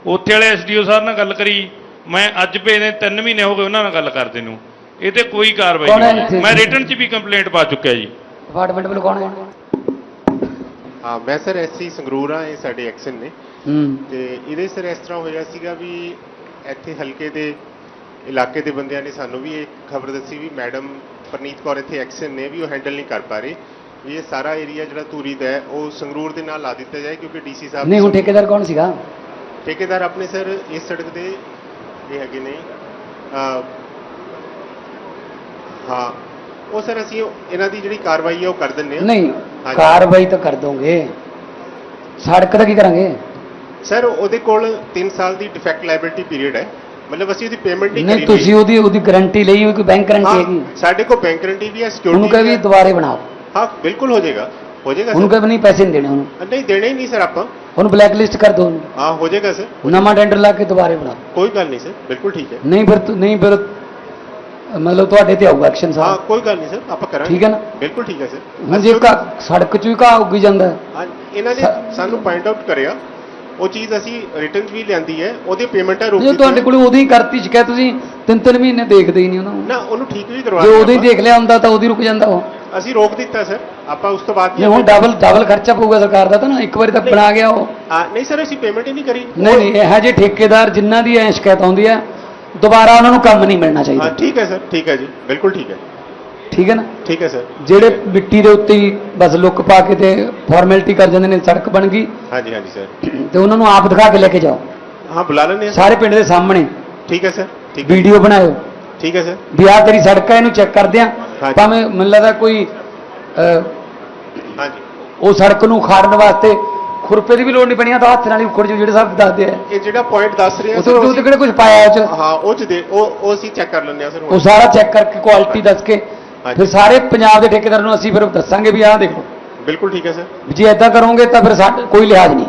A: ਉੱਥੇ ਵਾਲੇ ਐਸਡੀਓ ਸਾਹਿਬ ਨਾਲ ਗੱਲ ਕਰੀ ਮੈਂ ਅੱਜ ਭੇਜਦੇ 3 ਮਹੀਨੇ ਹੋ ਗਏ ਉਹਨਾਂ ਨਾਲ ਗੱਲ ਕਰਦੇ ਨੂੰ। ਇਹ ਤੇ ਕੋਈ ਕਾਰਵਾਈ ਨਹੀਂ? ਮੈਂ ਰਿਟਰਨ 'ਚ ਵੀ ਕੰਪਲੇਂਟ ਪਾ ਚੁੱਕਿਆ ਜੀ।
B: ਡਿਪਾਰਟਮੈਂਟ ਵੱਲੋਂ ਕੌਣ ਹੈ?
C: ਹਾਂ ਮੈਂ ਸਰ ਐਸਸੀ ਸੰਗਰੂਰ ਆ ਇਹ ਸਾਡੇ ਐਕਸ਼ਨ ਨੇ।
B: ਹੂੰ।
C: ਤੇ ਇਹਦੇ ਸਰ ਇਸ ਤਰ੍ਹਾਂ ਹੋਇਆ ਸੀਗਾ ਵੀ ਇੱਥੇ ਹਲਕੇ ਦੇ ਇਲਾਕੇ ਦੇ ਬੰਦਿਆਂ ਨੇ ਸਾਨੂੰ ਵੀ ਇਹ ਖਬਰ ਦੱਸੀ ਵੀ ਮੈਡਮ ਪ੍ਰਨੀਤ ਕੌਰ ਇੱਥੇ ਐਕਸ਼ਨ ਨੇ ਵੀ ਉਹ ਹੈਂਡਲ ਨਹੀਂ ਕਰ ਪਾ ਰਹੇ। ਵੀ ਇਹ ਸਾਰਾ ਏਰੀਆ ਜਿਹੜਾ ਧੂਰੀ ਦਾ ਹੈ ਉਹ ਸੰਗਰੂਰ ਦੇ ਨਾਲ ਲਾ ਦਿੱਤਾ ਜਾਏ ਕਿਉਂਕਿ ਡੀਸੀ ਸਾਹਿਬ
B: ਨਹੀਂ ਹੁਣ ਠੇਕੇਦਾਰ ਕੌਣ ਸੀਗਾ?
C: ਠੇਕੇਦਾਰ ਆਪਣੇ ਸਰ ਇਸ ਸੜਕ ਦੇ ਇਹ ਹੈਗੇ ਨੇ। ਹਾਂ ਉਹ ਸਰ ਅਸੀਂ ਇਹਨਾਂ ਦੀ ਜਿਹੜੀ ਕਾਰਵਾਈ ਹੈ ਉਹ ਕਰ ਦਿੰਨੇ ਆ
B: ਨਹੀਂ। ਕਾਰਵਾਈ ਤਾਂ ਕਰ ਦੋਗੇ। ਸੜਕ ਦਾ ਕੀ ਕਰਾਂਗੇ?
C: ਸਰ ਉਹਦੇ ਕੋਲ 3 ਸਾਲ ਦੀ ਡਿਫੈਕਟ ਲਾਇਬਿਲਿਟੀ ਪੀਰੀਅਡ ਹੈ। ਮਤਲਬ ਅਸੀਂ ਉਹਦੀ ਪੇਮੈਂਟ ਨਹੀਂ
B: ਨਹੀਂ
C: ਕਰੀ
B: ਤੁਸੀਂ ਉਹਦੀ ਉਹਦੀ ਗਾਰੰਟੀ ਲਈ ਹੋਈ ਕੋਈ ਬੈਂਕ ਗਾਰੰਟੀ ਹੈਗੀ?
C: ਸਾਡੇ ਕੋਲ ਬੈਂਕ ਗਰੰਟੀ ਵੀ ਹੈ
B: ਉਹਨੂੰ
C: ਸਿਕਿਉਰਿਟੀ
B: ਕਹੇ ਵੀ ਦੁਬਾਰੇ ਬਣਾਓ
C: ਹਾਂ ਬਿਲਕੁਲ ਹੋ ਜਾਏਗਾ ਹੋ ਜਾਏਗਾ
B: ਉਹਨੂੰ ਕਹੇ ਵੀ ਨਹੀਂ ਪੈਸੇ ਨਹੀਂ ਦੇਣੇ ਉਹਨੂੰ।
C: ਨਹੀਂ ਦੇਣੇ ਹੀ ਨਹੀਂ ਸਰ ਆਪਾਂ।
B: ਉਹਨੂੰ ਬਲੈਕ ਲਿਸਟ ਕਰ ਦਿਓ ਉਹਨੂੰ।
C: ਹਾਂ ਹੋ ਜਾਏਗਾ ਸਰ।
B: ਨਵਾਂ ਟੈਂਡਰ ਲਾ ਕੇ ਦੁਬਾਰੇ ਬਣਾਓ
C: ਕੋਈ ਗੱਲ ਨਹੀਂ ਸਰ ਬਿਲਕੁਲ ਠੀਕ ਹੈ।
B: ਨਹੀਂ ਫਿਰ ਤੁ- ਨਹੀਂ ਫਿਰ ਮਤਲਬ ਤੁਹਾਡੇ ਤੇ ਆਊਗਾ ਐਕਸ਼ਨ
C: ਹਾਂ ਕੋਈ ਗੱਲ ਨਹੀਂ ਸਰ ਆਪਾਂ ਕਰਾਂਗੇ।
B: ਠੀਕ ਹੈ ਨਾ?
C: ਬਿਲਕੁਲ ਠੀਕ ਹੈ ਸਰ।
B: ਹੁਣ ਜੇ ਘਾਹ- ਸੜਕ 'ਚ ਵੀ ਘਾਹ ਉੱਗੀ ਜਾਂਦਾ। ਹੈ,
C: ਹਾਂ, ਇਹਨਾਂ ਨੇ ਸਾਨੂੰ ਪੁਆਇੰਟ ਆਊਟ ਕਰਿਆ। ਉਹ ਚੀਜ਼ ਅਸੀਂ ਰਿਟਰਨ ਵੀ ਲਿਆਂਦੀ ਹੈ ਉਹਦੀ ਪੇਮੈਂਟਾਂ ਰੋਕ
B: ਜੇ ਤੁਹਾਡੇ ਕੋਲ ਉਦੋਂ ਹੀ ਕਰਤੀ ਸ਼ਿਕਾਇਤ ਤੁਸੀਂ ਤਿੰਨ ਤਿੰਨ ਮਹੀਨੇ ਦੇਖਦੇ ਹੀ ਨਹੀਂ ਉਹਨਾਂ ਨੂੰ।
C: ਨਾ ਉਹਨੂੰ ਠੀਕ ਵੀ ਕਰਵਾ
B: ਜੇ ਉਦੋਂ ਹੀ। ਦੇਖ ਲਿਆ ਹੁੰਦਾ ਤਾਂ ਉਦੋਂ ਹੀ ਰੁਕ ਜਾਂਦਾ ਉਹ।
C: ਅਸੀਂ ਰੋਕ ਦਿੱਤਾ ਸਰ। ਆਪਾਂ ਉਸ ਤੋਂ ਬਾਅਦ
B: ਜੇ ਹੁਣ ਡਬਲ ਡਬਲ ਖਰਚਾ ਪਊਗਾ ਸਰਕਾਰ ਦਾ ਤਾਂ ਨਾ ਇੱਕ ਵਾਰੀ ਤਾਂ ਬਣਾ ਗਿਆ ਉਹ।
C: ਹਾਂ, ਨਹੀਂ ਸਰ ਅਸੀਂ ਪੇਮੈਂਟ ਹੀ ਨਹੀਂ ਕਰੀ।
B: ਨਹੀਂ ਨਹੀਂ ਇਹ ਜਿਹੇ ਠੇਕੇਦਾਰ ਜਿਨ੍ਹਾਂ ਦੀ ਐ ਸ਼ਿਕਾਇਤ ਆਉਂਦੀ ਹੈ ਦੁਬਾਰਾ ਉਹਨਾਂ ਨੂੰ ਕੰਮ ਨਹੀਂ ਮਿਲਣਾ
C: ਹਾਂ
B: ਚਾਹੀਦਾ
C: ਠੀਕ ਹੈ ਸਰ। ਠੀਕ ਹੈ ਜੀ। ਬਿਲਕੁਲ ਠੀਕ ਹੈ।
B: ਠੀਕ ਹੈ ਨਾ?
C: ਠੀਕ ਹੈ ਸਰ
B: ਜਿਹੜੇ ਮਿੱਟੀ ਦੇ ਉੱਤੇ ਹੀ ਬਸ ਲੁੱਕ ਪਾ ਕੇ ਤੇ ਫਾਰਮੈਲਿਟੀ ਕਰ ਜਾਂਦੇ ਨੇ ਸੜਕ ਬਣ ਗਈ।
C: ਹਾਂਜੀ ਹਾਂਜੀ ਸਰ
B: ਤੇ ਉਹਨਾਂ ਨੂੰ ਆਪ ਦਿਖਾ ਕੇ ਲੈ ਕੇ ਜਾਓ।
C: ਹਾਂ ਬੁਲਾ ਹਾਂ।
B: ਸਾਰੇ ਪਿੰਡ ਦੇ ਸਾਹਮਣੇ।
C: ਠੀਕ ਹੈ ਸਰ ਠੀਕ
B: ਵੀਡੀਓ ਬਣਾਇਓ।
C: ਠੀਕ ਹੈ ਸਰ
B: ਵੀ ਆਹ ਤੇਰੀ ਸੜਕ ਹੈ ਇਹਨੂੰ ਚੈੱਕ ਕਰਦੇ ਆ। ਭਾਵੇਂ ਮੈਨੂੰ ਲੱਗਦਾ ਕੋਈ
C: ਹਾਂਜੀ।
B: ਉਹ ਸੜਕ ਨੂੰ ਖਾੜਨ ਵਾਸਤੇ ਖੁਰਪੇ ਦੀ ਵੀ ਲੋੜ ਨਹੀਂ ਪਣੀ ਆ ਤਾਂ ਹੱਥ ਨਾਲ ਹੀ ਉਖੜ ਜੋ ਜਿਹੜੇ ਸਾਹਿਬ ਦੱਸਦੇ ਆ।
C: ਇਹ ਜਿਹੜਾ ਪੁਆਇੰਟ ਦੱਸ ਰਹੇ ਆ ਸਰ
B: ਉੱਥੇ ਕਿਹੜੇ ਕੁਝ ਪਾਇਆ ਉਹ ਚ?
C: ਹਾਂ ਉਹ ਚ ਦੇ ਉਹ ਉਹ ਅਸੀਂ ਚੈੱਕ ਕਰ ਲੈਂਦੇ ਆ ਸਰ
B: ਉਹ ਸਾਰਾ ਚੈੱਕ ਕਰਕੇ ਕੁਆਲਿਟੀ ਦੱਸ ਕੇ। ਫਿਰ ਸਾਰੇ ਪੰਜਾਬ ਦੇ ਠੇਕੇਦਾਰ ਨੂੰ ਅਸੀਂ ਫਿਰ ਦੱਸਾਂਗੇ ਵੀ ਆਹ ਦੇਖੋ।
C: ਬਿਲਕੁਲ ਠੀਕ ਹੈ ਸਰ।
B: ਜੇ ਐਦਾਂ ਕਰੋਗੇ ਤਾਂ ਫਿਰ ਸਾਡਾ ਕੋਈ ਲਿਹਾਜ਼ ਨਹੀਂ।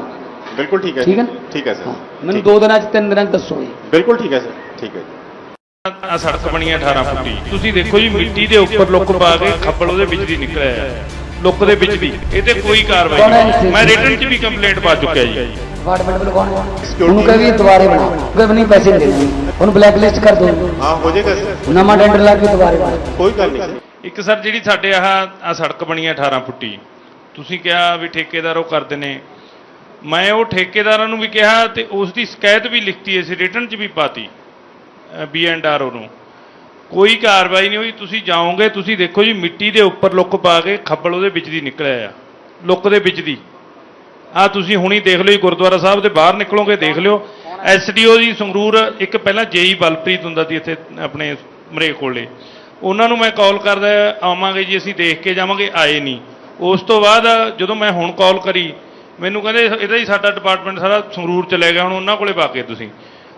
C: ਬਿਲਕੁਲ ਠੀਕ ਹੈ
B: ਠੀਕ ਹੈ ਨਾ?
C: ਠੀਕ ਹੈ ਸਰ।
B: ਮੈਨੂੰ ਦੋ ਦਿਨਾਂ ਚ ਤਿੰਨ ਦਿਨਾਂ ਚ ਦੱਸੋ ਜੀ।
C: ਬਿਲਕੁਲ ਠੀਕ ਹੈ ਸਰ। ਠੀਕ ਹੈ
A: ਆ ਸੜਕ ਬਣੀ ਹੈ 18 ਫੁੱਟੀ ਤੁਸੀਂ ਦੇਖੋ ਜੀ ਮਿੱਟੀ ਦੇ ਉੱਪਰ ਲੁੱਕ ਪਾ ਕੇ ਖੱਬਲ ਉਹਦੇ ਵਿੱਚ ਦੀ ਨਿਕਲਿਆ ਹੈ। ਲੁੱਕ ਦੇ ਵਿੱਚ ਦੀ ਇਹ ਤੇ ਕੋਈ ਕਾਰਵਾਈ ਨਹੀਂ? ਮੈਂ ਰਿਟਰਨ 'ਚ ਵੀ ਕੰਪਲੇਂਟ ਪਾ ਚੁੱਕਿਆ ਜੀ।
B: ਡਿਪਾਰਟਮੈਂਟ ਵੱਲੋਂ ਕੌਣ? ਉਹਨੂੰ ਕਹੇ ਵੀ ਦੁਬਾਰੇ ਬਣਾਓ। ਕਿ ਨਹੀਂ ਪੈਸੇ ਨਹੀਂ ਦੇਣੇ। ਉਹਨੂੰ ਬਲੈਕ ਲਿਸਟ ਕਰ ਦਿਓ
C: ਹਾਂ ਹੋ ਜਾਏਗਾ। ਸਰ
B: ਨਵਾਂ ਟੈਂਡਰ ਲਾ ਕੇ ਦੁਬਾਰੇ ਬਣਾਓ।
C: ਕੋਈ ਗੱਲ ਨਹੀਂ।
A: ਇੱਕ ਸਰ ਜਿਹੜੀ ਸਾਡੇ ਆਹ ਆ ਸੜਕ ਬਣੀ ਹੈ 18 ਫੁੱਟੀ। ਤੁਸੀਂ ਕਿਹਾ ਵੀ ਠੇਕੇਦਾਰ ਉਹ ਕਰਦੇ ਨੇ। ਮੈਂ ਉਹ ਠੇਕੇਦਾਰਾਂ ਨੂੰ ਵੀ ਕਿਹਾ ਤੇ ਉਸ ਦੀ ਸ਼ਿਕਾਇਤ ਵੀ ਲਿਖਤੀ ਅਸੀਂ ਰਿਟਰਨ 'ਚ ਵੀ ਪਾਤੀ ਬੀ ਐਂਡ ਆਰ ਨੂੰ ਕੋਈ ਕਾਰਵਾਈ ਨਹੀਂ ਹੋਈ। ਤੁਸੀਂ ਜਾਓਗੇ ਤੁਸੀਂ ਦੇਖੋ ਜੀ ਮਿੱਟੀ ਦੇ ਉੱਪਰ ਲੁੱਕ ਪਾ ਕੇ ਖੱਬਲ ਉਹਦੇ ਵਿੱਚ ਦੀ ਨਿਕਲਿਆ ਆ। ਲੁੱਕ ਦੇ ਵਿੱਚ ਦੀ। ਆ ਤੁਸੀਂ ਹੁਣੀ ਦੇਖ ਲਿਓ ਗੁਰਦੁਆਰਾ ਸਾਹਿਬ ਦੇ ਬਾਹਰ ਨਿਕਲੋਗੇ ਦੇਖ ਲਿਓ। ਐਸਡੀਓ ਜੀ ਸੰਗਰੂਰ ਇੱਕ ਪਹਿਲਾਂ ਜੇਈ ਬਲਪ੍ਰੀਤ ਹੁੰਦਾ ਸੀ ਇੱਥੇ ਆਪਣੇ ਮਰੇ ਕੋਲੇ। ਉਹਨਾਂ ਨੂੰ ਮੈਂ ਕਾਲ ਕਰਦਾ ਆਵਾਂਗੇ ਜੀ ਅਸੀਂ ਦੇਖ ਕੇ ਜਾਵਾਂਗੇ ਆਏ ਨਹੀਂ। ਉਸ ਤੋਂ ਬਾਅਦ ਜਦੋਂ ਮੈਂ ਹੁਣ ਕਾਲ ਕਰੀ ਮੈਨੂੰ ਕਹਿੰਦੇ ਇਹਦਾ ਹੀ ਸਾਡਾ ਡਿਪਾਰਟਮੈਂਟ ਸਾਰਾ ਸੰਗਰੂਰ ਚਲੇ ਗਿਆ ਹੁਣ ਉਹਨਾਂ ਕੋਲੇ ਪਾ ਕੇ ਤੁਸੀਂ।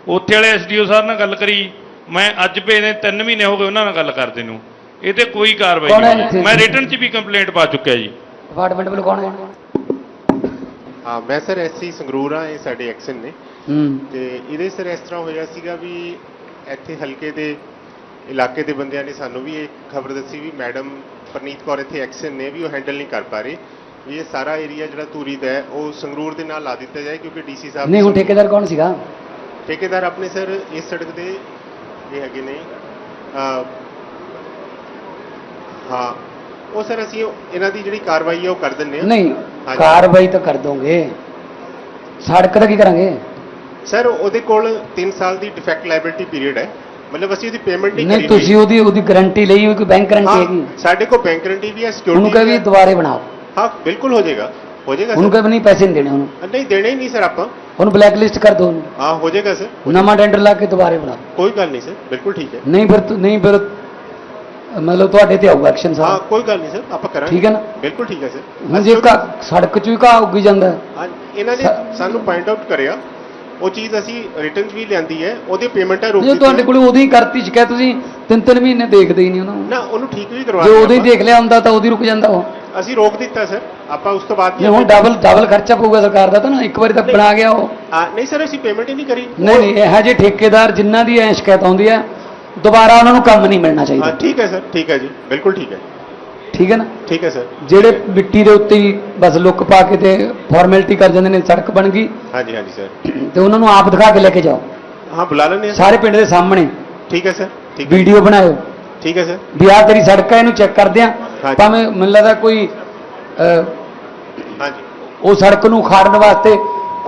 A: ਉੱਥੇ ਵਾਲੇ ਐਸਡੀਓ ਸਾਹਿਬ ਨਾਲ ਗੱਲ ਕਰੀ ਮੈਂ ਅੱਜ ਭੇਜਦੇ 3 ਮਹੀਨੇ ਹੋ ਗਏ ਉਹਨਾਂ ਨਾਲ ਗੱਲ ਕਰਦੇ ਨੂੰ। ਇਹ ਤੇ ਕੋਈ ਕਾਰਵਾਈ ਨਹੀਂ। ਮੈਂ ਰਿਟਰਨ 'ਚ ਵੀ ਕੰਪਲੇਂਟ ਪਾ ਚੁੱਕਿਆ ਜੀ।
B: ਡਿਪਾਰਟਮੈਂਟ ਵੱਲੋਂ ਕੌਣ ਹੈ?
C: ਹਾਂ ਮੈਂ ਸਰ ਐਸਸੀ ਸੰਗਰੂਰ ਆ ਇਹ ਸਾਡੇ ਐਕਸ਼ਨ ਨੇ।
B: ਹੂੰ।
C: ਤੇ ਇਹਦੇ ਸਰ ਇਸ ਤਰ੍ਹਾਂ ਹੋਇਆ ਸੀਗਾ ਵੀ ਇੱਥੇ ਹਲਕੇ ਦੇ ਇਲਾਕੇ ਦੇ ਬੰਦਿਆਂ ਨੇ ਸਾਨੂੰ ਵੀ ਇਹ ਖਬਰ ਦੱਸੀ ਵੀ ਮੈਡਮ ਪ੍ਰਨੀਤ ਕੌਰ ਇੱਥੇ ਐਕਸ਼ਨ ਨੇ ਵੀ ਉਹ ਹੈਂਡਲ ਨਹੀਂ ਕਰ ਪਾ ਰਹੇ। ਵੀ ਇਹ ਸਾਰਾ ਏਰੀਆ ਜਿਹੜਾ ਧੂਰੀ ਦਾ ਹੈ ਉਹ ਸੰਗਰੂਰ ਦੇ ਨਾਲ ਲਾ ਦਿੱਤਾ ਜਾਏ ਕਿਉਂਕਿ ਡੀਸੀ ਸਾਹਿਬ
B: ਨਹੀਂ ਹੁਣ ਠੇਕੇਦਾਰ ਕੌਣ ਸੀਗਾ?
C: ਠੇਕੇਦਾਰ ਆਪਣੇ ਸਰ ਇਸ ਸੜਕ ਦੇ ਇਹ ਹੈਗੇ ਨੇ। ਹਾਂ। ਉਹ ਸਰ ਅਸੀਂ ਇਹਨਾਂ ਦੀ ਜਿਹੜੀ ਕਾਰਵਾਈ ਹੈ ਉਹ ਕਰ ਦਿੰਨੇ ਆ
B: ਨਹੀਂ
C: ਹਾਂਜੀ।
B: ਕਾਰਵਾਈ ਤਾਂ ਕਰ ਦੋਗੇ। ਸੜਕ ਦਾ ਕੀ ਕਰਾਂਗੇ?
C: ਸਰ ਉਹਦੇ ਕੋਲ 3 ਸਾਲ ਦੀ ਡਿਫੈਕਟ ਲਾਇਬਿਲਿਟੀ ਪੀਰੀਅਡ ਹੈ। ਮਤਲਬ ਅਸੀਂ ਉਹਦੀ ਪੇਮੈਂਟ ਨਹੀਂ
B: ਨਹੀਂ
C: ਕਰੀ
B: ਤੁਸੀਂ ਉਹਦੀ ਉਹਦੀ ਗਾਰੰਟੀ ਲਈ ਹੋਈ ਕੋਈ ਬੈਂਕ ਗਾਰੰਟੀ
C: ਹਾਂ,
B: ਹੈਗੀ?
C: ਸਾਡੇ ਕੋਲ ਬੈਂਕ ਗਰੰਟੀ ਵੀ ਹੈ
B: ਉਹਨੂੰ ਕਹੇ ਵੀ
C: ਸਿਕਿਉਰਿਟੀ
B: ਦੁਬਾਰੇ ਬਣਾਓ।
C: ਹਾਂ ਬਿਲਕੁਲ ਹੋ ਜਾਏਗਾ। ਹੋ ਜਾਏਗਾ
B: ਉਹਨੂੰ
C: ਸਰ।
B: ਕਹੇ ਵੀ ਨਹੀਂ ਪੈਸੇ ਨਹੀਂ ਦੇਣੇ ਉਹਨੂੰ।
C: ਨਹੀਂ ਦੇਣੇ ਹੀ ਨਹੀਂ ਸਰ ਆਪਾਂ।
B: ਉਹਨੂੰ ਬਲੈਕ ਲਿਸਟ ਕਰ ਦੋ ਉਹਨੂੰ।
C: ਹਾਂ ਹੋ ਜਾਏਗਾ ਸਰ।
B: ਨਵਾਂ ਟੈਂਡਰ ਲਾ ਕੇ ਦੁਬਾਰੇ ਬਣਾਓ।
C: ਕੋਈ ਗੱਲ ਨਹੀਂ ਸਰ ਬਿਲਕੁਲ ਠੀਕ ਹੈ।
B: ਨਹੀਂ ਫਿਰ ਤੁ- ਨਹੀਂ ਫਿਰ ਮਤਲਬ ਤੁਹਾਡੇ ਤੇ ਆਊਗਾ ਐਕਸ਼ਨ
C: ਹਾਂ ਕੋਈ ਗੱਲ ਨਹੀਂ ਸਰ ਆਪਾਂ ਕਰਾਂਗੇ।
B: ਠੀਕ ਹੈ ਨਾ?
C: ਬਿਲਕੁਲ ਠੀਕ ਹੈ ਸਰ।
B: ਹੁਣ ਜੇ ਘਾਹ- ਸੜਕ 'ਚ ਵੀ ਘਾਹ ਉੱਗੀ ਜਾਂਦਾ ਹੈ,
C: ਹਾਂ, ਇਹਨਾਂ ਨੇ
B: ਸਰ-
C: ਸਾਨੂੰ ਪੁਆਇੰਟ ਆਊਟ ਕਰਿਆ। ਉਹ ਚੀਜ਼ ਅਸੀਂ ਰਿਟਰਨ ਵੀ ਲਿਆਂਦੀ ਹੈ ਉਹਦੀ ਪੇਮੈਂਟਾਂ ਰੋਕ
B: ਜੇ ਤੁਹਾਡੇ ਕੋਲ ਉਹਦੀ ਕਰਤੀ ਸ਼ਿਕਾਇਤ ਤੁਸੀਂ ਤਿੰਨ ਤਿੰਨ ਮਹੀਨੇ ਦੇਖਦੇ ਹੀ ਨਹੀਂ ਉਹਨੂੰ
C: ਨਾ। ਉਹਨੂੰ ਠੀਕ ਵੀ ਕਰਵਾ
B: ਜੇ ਉਹਦੇ ਹੀ
C: ਆਪਾਂ।
B: ਦੇਖ ਲਿਆ ਹੁੰਦਾ ਤਾਂ ਉਹਦੀ ਰੁਕ ਜਾਂਦਾ ਉਹ।
C: ਅਸੀਂ ਰੋਕ ਦਿੱਤਾ ਸਰ ਆਪਾਂ ਉਸ ਤੋਂ ਬਾਅਦ
B: ਨਹੀਂ ਹੁਣ ਡਬਲ ਡਬਲ ਖਰਚਾ ਪਊਗਾ ਸਰਕਾਰ ਦਾ ਤਾਂ ਨਾ ਇੱਕ ਵਾਰੀ ਤਾਂ ਬਣਾ ਗਿਆ ਉਹ।
C: ਹਾਂ, ਨਹੀਂ ਸਰ ਅਸੀਂ ਪੇਮੈਂਟ ਹੀ ਨਹੀਂ ਕਰੀ।
B: ਨਹੀਂ ਨਹੀਂ ਇਹੋ ਜਿਹੇ ਠੇਕੇਦਾਰ ਜਿਨ੍ਹਾਂ ਦੀ ਐ ਸ਼ਿਕਾਇਤ ਆਉਂਦੀ ਹੈ ਦੁਬਾਰਾ ਉਹਨਾਂ ਨੂੰ ਕੰਮ ਨਹੀਂ ਮਿਲਣਾ
C: ਹਾਂ
B: ਚਾਹੀਦਾ
C: ਠੀਕ ਹੈ ਸਰ ਠੀਕ ਹੈ ਜੀ। ਬਿਲਕੁਲ ਠੀਕ ਹੈ।
B: ਠੀਕ ਹੈ ਨਾ?
C: ਠੀਕ ਹੈ ਸਰ।
B: ਜਿਹੜੇ ਮਿੱਟੀ ਦੇ ਉੱਤੇ ਹੀ ਬਸ ਲੁੱਕ ਪਾ ਕੇ ਤੇ ਫਾਰਮੈਲਿਟੀ ਕਰ ਜਾਂਦੇ ਨੇ ਸੜਕ ਬਣ ਗਈ।
C: ਹਾਂਜੀ ਹਾਂਜੀ ਸਰ।
B: ਤੇ ਉਹਨਾਂ ਨੂੰ ਆਪ ਦਿਖਾ ਕੇ ਲੈ ਕੇ ਜਾਓ।
C: ਹਾਂ ਬੁਲਾ ਹਾਂ
B: ਸਾਰੇ। ਪਿੰਡ ਦੇ ਸਾਹਮਣੇ।
C: ਠੀਕ ਹੈ ਸਰ ਠੀਕ ਹੈ।
B: ਵੀਡੀਓ ਬਣਾਓ
C: ਠੀਕ ਹੈ ਸਰ।
B: ਵੀ ਆਹ ਤੇਰੀ ਸੜਕ ਹੈ ਇਹਨੂੰ ਚੈੱਕ ਕਰਦੇ ਆ। ਭਾਵੇਂ ਮੈਨੂੰ ਲੱਗਦਾ ਕੋਈ
C: ਹਾਂਜੀ।
B: ਉਹ ਸੜਕ ਨੂੰ ਖਾੜਨ ਵਾਸਤੇ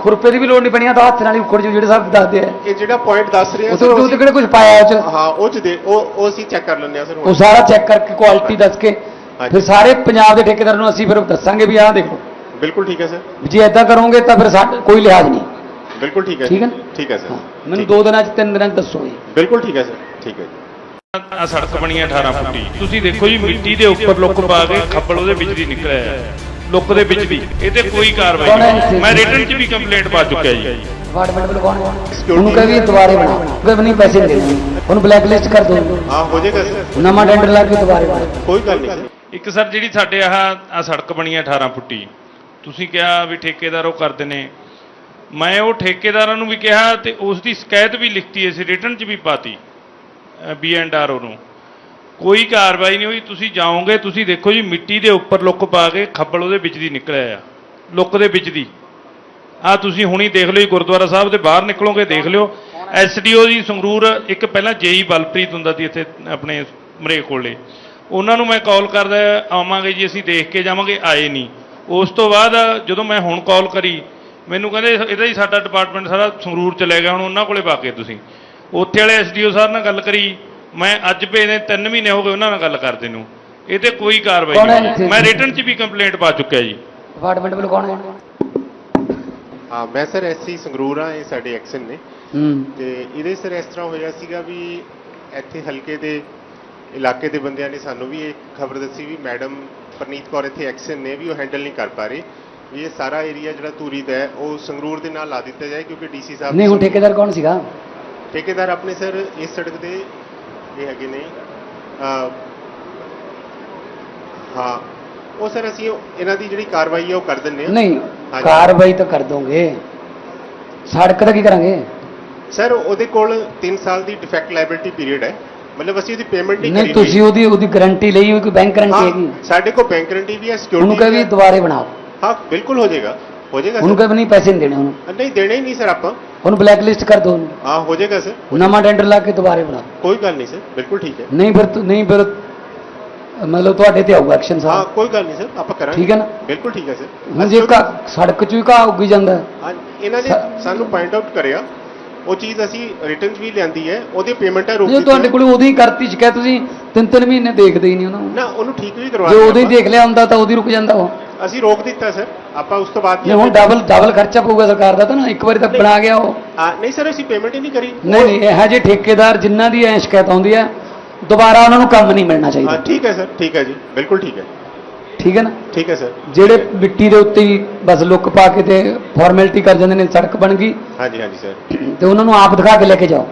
B: ਖੁਰਪੇ ਦੀ ਵੀ ਲੋੜ ਨਹੀਂ ਪਣੀ ਆ ਤਾਂ ਹੱਥ ਨਾਲ ਹੀ ਉਖੜ ਜੂ ਜਿਹੜੇ ਸਾਹਿਬ ਦੱਸਦੇ ਆ।
C: ਇਹ ਜਿਹੜਾ ਪੁਆਇੰਟ ਦੱਸ ਰਹੇ ਆ ਸਰ
B: ਉੱਥੇ ਕਿਹੜੇ ਕੁਝ ਪਾਇਆ ਉਹ ਚ?
C: ਹਾਂ ਉਹ ਚ ਦੇ ਉਹ ਉਹ ਅਸੀਂ ਚੈੱਕ ਕਰ ਲੈਂਦੇ ਆ ਸਰ
B: ਉਹ ਸਾਰਾ ਚੈੱਕ ਕਰਕੇ ਕੁਆਲਿਟੀ ਦੱਸ ਕੇ। ਫਿਰ ਸਾਰੇ ਪੰਜਾਬ ਦੇ ਠੇਕੇਦਾਰ ਨੂੰ ਅਸੀਂ ਫਿਰ ਦੱਸਾਂਗੇ ਵੀ ਆਹ ਦੇਖੋ।
C: ਬਿਲਕੁਲ ਠੀਕ ਹੈ ਸਰ।
B: ਜੇ ਐਦਾਂ ਕਰੋਗੇ ਤਾਂ ਫਿਰ ਸਾਡਾ ਕੋਈ ਲਿਹਾਜ਼ ਨਹੀਂ।
C: ਬਿਲਕੁਲ ਠੀਕ ਹੈ
B: ਠੀਕ ਹੈ ਨਾ?
C: ਠੀਕ ਹੈ ਸਰ।
B: ਮੈਨੂੰ। ਦੋ ਦਿਨਾਂ ਚ ਤਿੰਨ ਦਿਨਾਂ ਚ ਦੱਸੋ ਜੀ।
C: ਬਿਲਕੁਲ ਠੀਕ ਹੈ ਸਰ। ਠੀਕ ਹੈ ਜੀ।
A: ਆ ਸੜਕ ਬਣੀ ਹੈ 18 ਫੁੱਟੀ। ਤੁਸੀਂ ਦੇਖੋ ਜੀ ਮਿੱਟੀ ਦੇ ਉੱਪਰ ਲੁੱਕ ਪਾ ਕੇ ਖੱਬਲ ਉਹਦੇ ਵਿੱਚ ਦੀ ਨਿਕਲਿਆ ਹੈ। ਲੁੱਕ ਦੇ ਵਿੱਚ ਦੀ ਇਹ ਤੇ ਕੋਈ ਕਾਰਵਾਈ ਨਹੀਂ? ਮੈਂ ਰਿਟਰਨ 'ਚ ਵੀ ਕੰਪਲੇਂਟ ਪਾ ਚੁੱਕਿਆ ਜੀ।
B: ਡਿਪਾਰਟਮੈਂਟ ਵੱਲੋਂ ਕੌਣ? ਉਹਨੂੰ ਕਹੇ ਵੀ ਦੁਬਾਰੇ ਬਣਾਓ ਕਹੇ ਵੀ ਨਹੀਂ ਪੈਸੇ ਨਹੀਂ ਦੇਣੇ। ਉਹਨੂੰ ਬਲੈਕ ਲਿਸਟ ਕਰ ਦੋ।
C: ਹਾਂ ਹੋ ਜਾਏਗਾ ਸਰ।
B: ਨਵਾਂ ਟੈਂਡਰ ਲਾ ਕੇ ਦੁਬਾਰੇ ਬਣਾਓ
C: ਕੋਈ ਗੱਲ ਨਹੀਂ। ਸਰ
A: ਇੱਕ ਸਰ ਜਿਹੜੀ ਸਾਡੇ ਆਹ ਆ ਸੜਕ ਬਣੀ ਹੈ 18 ਫੁੱਟੀ। ਤੁਸੀਂ ਕਿਹਾ ਵੀ ਠੇਕੇਦਾਰ ਉਹ ਕਰਦੇ ਨੇ। ਮੈਂ ਉਹ ਠੇਕੇਦਾਰਾਂ ਨੂੰ ਵੀ ਕਿਹਾ ਤੇ ਉਸ ਦੀ ਸ਼ਿਕਾਇਤ ਵੀ ਲਿਖਤੀ ਅਸੀਂ ਰਿਟਰਨ 'ਚ ਵੀ ਪਾਤੀ ਬੀ ਐਂਡ ਆਰ ਨੂੰ ਕੋਈ ਕਾਰਵਾਈ ਨਹੀਂ ਹੋਈ, ਤੁਸੀਂ ਜਾਓਗੇ, ਤੁਸੀਂ ਦੇਖੋ ਜੀ, ਮਿੱਟੀ ਦੇ ਉੱਪਰ ਲੁੱਕ ਪਾ ਕੇ ਖੱਬਲ ਉਹਦੇ ਵਿੱਚ ਦੀ ਨਿਕਲਿਆ ਆ, ਲੁੱਕ ਦੇ ਵਿੱਚ ਦੀ। ਆ ਤੁਸੀਂ ਹੁਣੀ ਦੇਖ ਲਿਓ ਜੀ, ਗੁਰਦੁਆਰਾ ਸਾਹਿਬ ਦੇ ਬਾਹਰ ਨਿਕਲੋਗੇ, ਦੇਖ ਲਿਓ। ਐਸਡੀਓ ਜੀ ਸੰਗਰੂਰ, ਇੱਕ ਪਹਿਲਾਂ ਜੇਈ ਬਲਪ੍ਰੀਤ ਹੁੰਦਾ ਸੀ ਇੱਥੇ, ਆਪਣੇ ਮਰੇ ਕੋਲੇ। ਉਹਨਾਂ ਨੂੰ ਮੈਂ ਕਾਲ ਕਰਦਾ, ਆਵਾਂਗੇ ਜੀ, ਅਸੀਂ ਦੇਖ ਕੇ ਜਾਵਾਂਗੇ, ਆਏ ਨਹੀਂ। ਉਸ ਤੋਂ ਬਾਅਦ ਜਦੋਂ ਮੈਂ ਹੁਣ ਕਾਲ ਕਰੀ, ਮੈਨੂੰ ਕਹਿੰਦੇ, ਇਹਦਾ ਹੀ ਸਾਡਾ ਡਿਪਾਰਟਮੈਂਟ ਸਾਰਾ ਸੰਗਰੂਰ ਚਲੇ ਗਿਆ, ਹੁਣ ਉਹਨਾਂ ਕੋਲੇ ਪਾ ਕੇ ਤੁਸੀਂ। ਉੱਥੇ ਵਾਲੇ ਐਸਡੀਓ ਸਾਹਿਬ ਨਾਲ ਗੱਲ ਕਰੀ ਮੈਂ ਅੱਜ ਭੇਜਦੇ 3 ਮਹੀਨੇ ਹੋ ਗਏ ਉਹਨਾਂ ਨਾਲ ਗੱਲ ਕਰਦੇ ਨੂੰ। ਇਹ ਤੇ ਕੋਈ ਕਾਰਵਾਈ ਨਹੀਂ। ਮੈਂ ਰਿਟਰਨ 'ਚ ਵੀ ਕੰਪਲੇਂਟ ਪਾ ਚੁੱਕਿਆ ਜੀ।
B: ਡਿਪਾਰਟਮੈਂਟ ਵੱਲੋਂ ਕੌਣ ਹੈ?
C: ਹਾਂ ਮੈਂ ਸਰ ਐਸਸੀ ਸੰਗਰੂਰ ਆ ਇਹ ਸਾਡੇ ਐਕਸ਼ਨ ਨੇ।
B: ਹੂੰ।
C: ਤੇ ਇਹਦੇ ਸਰ ਇਸ ਤਰ੍ਹਾਂ ਹੋਇਆ ਸੀਗਾ ਵੀ ਇੱਥੇ ਹਲਕੇ ਦੇ ਇਲਾਕੇ ਦੇ ਬੰਦਿਆਂ ਨੇ ਸਾਨੂੰ ਵੀ ਇਹ ਖਬਰ ਦੱਸੀ ਵੀ ਮੈਡਮ ਪ੍ਰਨੀਤ ਕੌਰ ਇੱਥੇ ਐਕਸ਼ਨ ਨੇ ਵੀ ਉਹ ਹੈਂਡਲ ਨਹੀਂ ਕਰ ਪਾ ਰਹੇ। ਵੀ ਇਹ ਸਾਰਾ ਏਰੀਆ ਜਿਹੜਾ ਧੂਰੀ ਦਾ ਹੈ ਉਹ ਸੰਗਰੂਰ ਦੇ ਨਾਲ ਲਾ ਦਿੱਤਾ ਜਾਏ ਕਿਉਂਕਿ ਡੀਸੀ ਸਾਹਿਬ
B: ਨਹੀਂ ਹੁਣ ਠੇਕੇਦਾਰ ਕੌਣ ਸੀਗਾ?
C: ਠੇਕੇਦਾਰ ਆਪਣੇ ਸਰ ਇਸ ਸੜਕ ਦੇ ਇਹ ਹੈਗੇ ਨੇ। ਹਾਂ। ਉਹ ਸਰ ਅਸੀਂ ਇਹਨਾਂ ਦੀ ਜਿਹੜੀ ਕਾਰਵਾਈ ਹੈ ਉਹ ਕਰ ਦਿੰਨੇ ਆ
B: ਨਹੀਂ। ਕਾਰਵਾਈ ਤਾਂ ਕਰ ਦੋਗੇ। ਸੜਕ ਦਾ ਕੀ ਕਰਾਂਗੇ?
C: ਸਰ ਉਹਦੇ ਕੋਲ 3 ਸਾਲ ਦੀ ਡਿਫੈਕਟ ਲਾਇਬਿਲਿਟੀ ਪੀਰੀਅਡ ਹੈ। ਮਤਲਬ ਅਸੀਂ ਉਹਦੀ ਪੇਮੈਂਟ ਨਹੀਂ
B: ਨਹੀਂ
C: ਕਰੀ
B: ਤੁਸੀਂ ਉਹਦੀ ਉਹਦੀ ਗਾਰੰਟੀ ਲਈ ਹੋਈ ਕੋਈ ਬੈਂਕ ਗਾਰੰਟੀ ਹੈਗੀ?
C: ਸਾਡੇ ਕੋਲ ਬੈਂਕ ਗਰੰਟੀ ਵੀ ਹੈ
B: ਉਹਨੂੰ ਕਹੇ
C: ਸਿਕਿਉਰਿਟੀ
B: ਵੀ ਦੁਬਾਰੇ ਬਣਾਓ
C: ਹਾਂ ਬਿਲਕੁਲ ਹੋ ਜਾਏਗਾ। ਹੋ ਜਾਏਗਾ
B: ਉਹਨੂੰ ਕਹੇ ਵੀ ਨਹੀਂ ਪੈਸੇ ਨਹੀਂ ਦੇਣੇ ਉਹਨੂੰ।
C: ਨਹੀਂ ਦੇਣੇ ਹੀ ਨਹੀਂ ਸਰ ਆਪਾਂ।
B: ਉਹਨੂੰ ਬਲੈਕ ਲਿਸਟ ਕਰ ਦੋ
C: ਹਾਂ ਹੋ ਜਾਏਗਾ ਸਰ।
B: ਨਵਾਂ ਟੈਂਡਰ ਲਾ ਕੇ ਦੁਬਾਰੇ ਬਣਾਓ
C: ਕੋਈ ਗੱਲ ਨਹੀਂ ਸਰ ਬਿਲਕੁਲ ਠੀਕ ਹੈ।
B: ਨਹੀਂ ਫਿਰ ਤੁ- ਨਹੀਂ ਫਿਰ ਮਤਲਬ ਤੁਹਾਡੇ ਤੇ ਆਊਗਾ ਐਕਸ਼ਨ
C: ਹਾਂ
B: ਸਾਹਿਬ
C: ਕੋਈ ਗੱਲ ਨਹੀਂ ਸਰ ਆਪਾਂ ਕਰਾਂਗੇ।
B: ਠੀਕ ਹੈ ਨਾ?
C: ਬਿਲਕੁਲ ਠੀਕ ਹੈ ਸਰ।
B: ਹੁਣ ਜੇ ਘਾਹ- ਸੜਕ 'ਚ ਵੀ ਘਾਹ ਉੱਗੀ ਜਾਂਦਾ। ਹੈ,
C: ਹਾਂ, ਇਹਨਾਂ ਨੇ
B: ਸਰ-
C: ਸਾਨੂੰ ਪੁਆਇੰਟ ਆਊਟ ਕਰਿਆ। ਉਹ ਚੀਜ਼ ਅਸੀਂ ਰਿਟਰਨ ਵੀ ਲਿਆਂਦੀ ਹੈ ਉਹਦੀ ਪੇਮੈਂਟਾਂ ਰੋਕ
B: ਜੇ ਤੁਹਾਡੇ ਕੋਲ ਉਹਦੀ ਕਰਤੀ ਸ਼ਿਕਾਇਤ ਤੁਸੀਂ ਤਿੰਨ ਤਿੰਨ ਮਹੀਨੇ ਦੇਖਦੇ ਹੀ ਨਹੀਂ ਉਹਨੂੰ
C: ਨਾ। ਉਹਨੂੰ ਠੀਕ ਵੀ ਕਰਵਾ
B: ਜੇ ਉਹਦੇ ਹੀ। ਦੇਖ ਲਿਆ ਹੁੰਦਾ ਤਾਂ ਉਹਦੀ ਰੁਕ ਜਾਂਦਾ ਉਹ।
C: ਅਸੀਂ ਰੋਕ ਦਿੱਤਾ ਸਰ। ਆਪਾਂ ਉਸ ਤੋਂ ਬਾਅਦ
B: ਜੇ ਹੁਣ ਡਬਲ ਡਬਲ ਖਰਚਾ ਪਊਗਾ ਸਰਕਾਰ ਦਾ ਤਾਂ ਨਾ ਇੱਕ ਵਾਰੀ ਤਾਂ ਬਣਾ ਗਿਆ ਉਹ।
C: ਨਹੀਂ ਸਰ ਅਸੀਂ ਪੇਮੈਂਟ ਹੀ ਨਹੀਂ ਕਰੀ।
B: ਨਹੀਂ ਨਹੀਂ ਇਹੋ ਜਿਹੇ ਠੇਕੇਦਾਰ ਜਿਨ੍ਹਾਂ ਦੀ ਐ ਸ਼ਿਕਾਇਤ ਆਉਂਦੀ ਹੈ ਦੁਬਾਰਾ ਉਹਨਾਂ ਨੂੰ ਕੰਮ ਨਹੀਂ ਮਿਲਣਾ
C: ਹਾਂ
B: ਚਾਹੀਦਾ
C: ਠੀਕ ਹੈ ਸਰ ਠੀਕ ਹੈ ਜੀ ਬਿਲਕੁਲ ਠੀਕ ਹੈ।
B: ਠੀਕ ਹੈ ਨਾ?
C: ਠੀਕ ਹੈ ਸਰ।
B: ਜਿਹੜੇ ਮਿੱਟੀ ਦੇ ਉੱਤੇ ਹੀ ਬਸ ਲੁੱਕ ਪਾ ਕੇ ਤੇ ਫਾਰਮੈਲਿਟੀ ਕਰ ਜਾਂਦੇ ਨੇ ਸੜਕ ਬਣ ਗਈ।
C: ਹਾਂਜੀ ਹਾਂਜੀ ਸਰ।
B: ਤੇ ਉਹਨਾਂ ਨੂੰ ਆਪ ਦਿਖਾ ਕੇ ਲੈ ਕੇ ਜਾਓ।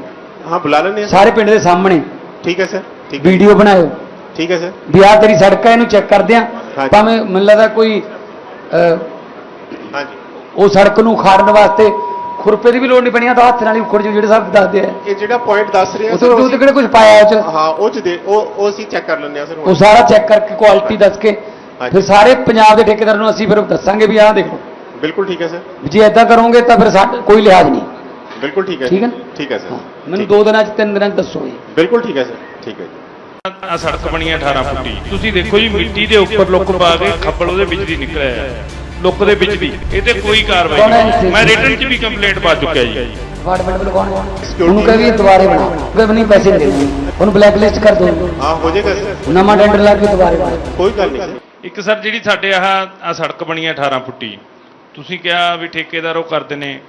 C: ਹਾਂ ਬੁਲਾ ਹਾਂ। ਸਰ।
B: ਪਿੰਡ ਦੇ ਸਾਹਮਣੇ।
C: ਠੀਕ ਹੈ ਸਰ। ਠੀਕ
B: ਵੀਡੀਓ ਬਣਾਇਓ।
C: ਠੀਕ ਹੈ ਸਰ।
B: ਵੀ ਆਹ ਤੇਰੀ ਸੜਕ ਹੈ ਇਹਨੂੰ ਚੈੱਕ ਕਰਦੇ ਆ
C: ਹਾਂਜੀ।
B: ਭਾਵੇਂ ਮੈਨੂੰ ਲੱਗਦਾ ਕੋਈ ਅਹ,
C: ਹਾਂਜੀ।
B: ਉਹ ਸੜਕ ਨੂੰ ਖਾੜਨ ਵਾਸਤੇ ਖੁਰਪੇ ਦੀ ਵੀ ਲੋੜ ਨਹੀਂ ਪਣੀ ਆ ਤਾਂ ਹੱਥ ਨਾਲ ਹੀ ਉਖੜ ਜੂ ਜਿਹੜੇ ਸਾਹਿਬ ਦੱਸਦੇ ਆ।
C: ਇਹ ਜਿਹੜਾ ਪੁਆਇੰਟ ਦੱਸ ਰਹੇ ਆ
B: ਉਹ
C: ਸਰ
B: ਤੋਂ
C: ਉਹ
B: ਉਹਦੇ ਕਿਹੜੇ ਕੁਝ ਪਾਇਆ ਉਹ ਚ?
C: ਹਾਂ ਉਹ ਚ ਦੇ ਉਹ ਉਹ ਅਸੀਂ ਚੈੱਕ ਕਰ ਲੈਂਦੇ ਆ ਸਰ
B: ਉਹ ਸਾਰਾ ਚੈੱਕ ਕਰਕੇ ਕੁਆਲਿਟੀ ਦੱਸ ਕੇ
C: ਹਾਂਜੀ।
B: ਫਿਰ ਸਾਰੇ ਪੰਜਾਬ ਦੇ ਠੇਕੇਦਾਰ ਨੂੰ ਅਸੀਂ ਫਿਰ ਦੱਸਾਂਗੇ ਵੀ ਆਹ ਦੇਖੋ।
C: ਬਿਲਕੁਲ ਠੀਕ ਹੈ ਸਰ।
B: ਵੀ ਜੇ ਇਦਾਂ ਕਰੋਗੇ ਤਾਂ ਫਿਰ ਸਾਡਾ ਕੋਈ ਲਿਹਾਜ਼ ਨਹੀਂ।
C: ਬਿਲਕੁਲ ਠੀਕ ਹੈ
B: ਠੀਕ ਹੈ। ਨਾ?
C: ਠੀਕ ਹੈ ਸਰ।
B: ਮੈਨੂੰ ਦੋ ਦਿਨਾਂ ਚ ਤਿੰਨ ਦਿਨਾਂ ਚ ਦੱਸੋ ਜੀ।
C: ਬਿਲਕੁਲ ਠੀਕ ਹੈ ਸਰ। ਠੀਕ ਹੈ ਜੀ।
A: ਆ ਸੜਕ ਬਣੀ ਹੈ 18 ਫੁੱਟੀ। ਤੁਸੀਂ ਦੇਖੋ ਜੀ ਮਿੱਟੀ ਦੇ ਉੱਪਰ ਲੁੱਕ ਪਾ ਕੇ ਖੱਬਲ ਉਹਦੇ ਵਿੱਚ ਦੀ ਨਿਕਲਿਆ ਲੁੱਕ ਦੇ ਵਿੱਚ ਦੀ ਇਹ ਤੇ ਕੋਈ ਕਾਰਵਾਈ? ਮੈਂ ਰਿਟਰਨ 'ਚ ਵੀ ਕੰਪਲੇਂਟ ਪਾ ਚੁੱਕਿਆ ਜੀ।
B: ਡਿਪਾਰਟਮੈਂਟ ਵੱਲੋਂ ਕੌਣ ਉਹਨੂੰ ਕਹੇ ਵੀ ਦੁਬਾਰੇ ਬਣਾਓ। ਕਿ ਨਹੀਂ ਪੈਸੇ ਨਹੀਂ ਦੇਣੇ। ਉਹਨੂੰ ਬਲੈਕ ਲਿਸਟ ਕਰ ਦਿਓ
C: ਹਾਂ ਹੋ ਜਾਏਗਾ। ਸਰ
B: ਨਵਾਂ ਟੈਂਡਰ ਲਾ ਕੇ ਦੁਬਾਰੇ ਬਣਾਓ।
C: ਕੋਈ ਗੱਲ ਨਹੀਂ।
A: ਇੱਕ ਸਰ ਜਿਹੜੀ ਸਾਡੇ ਆਹ ਆ ਸੜਕ ਬਣੀ ਹੈ 18 ਫੁੱਟੀ। ਤੁਸੀਂ ਕਿਹਾ ਵੀ ਠੇਕੇਦਾਰ ਉਹ ਕਰਦੇ ਨੇ।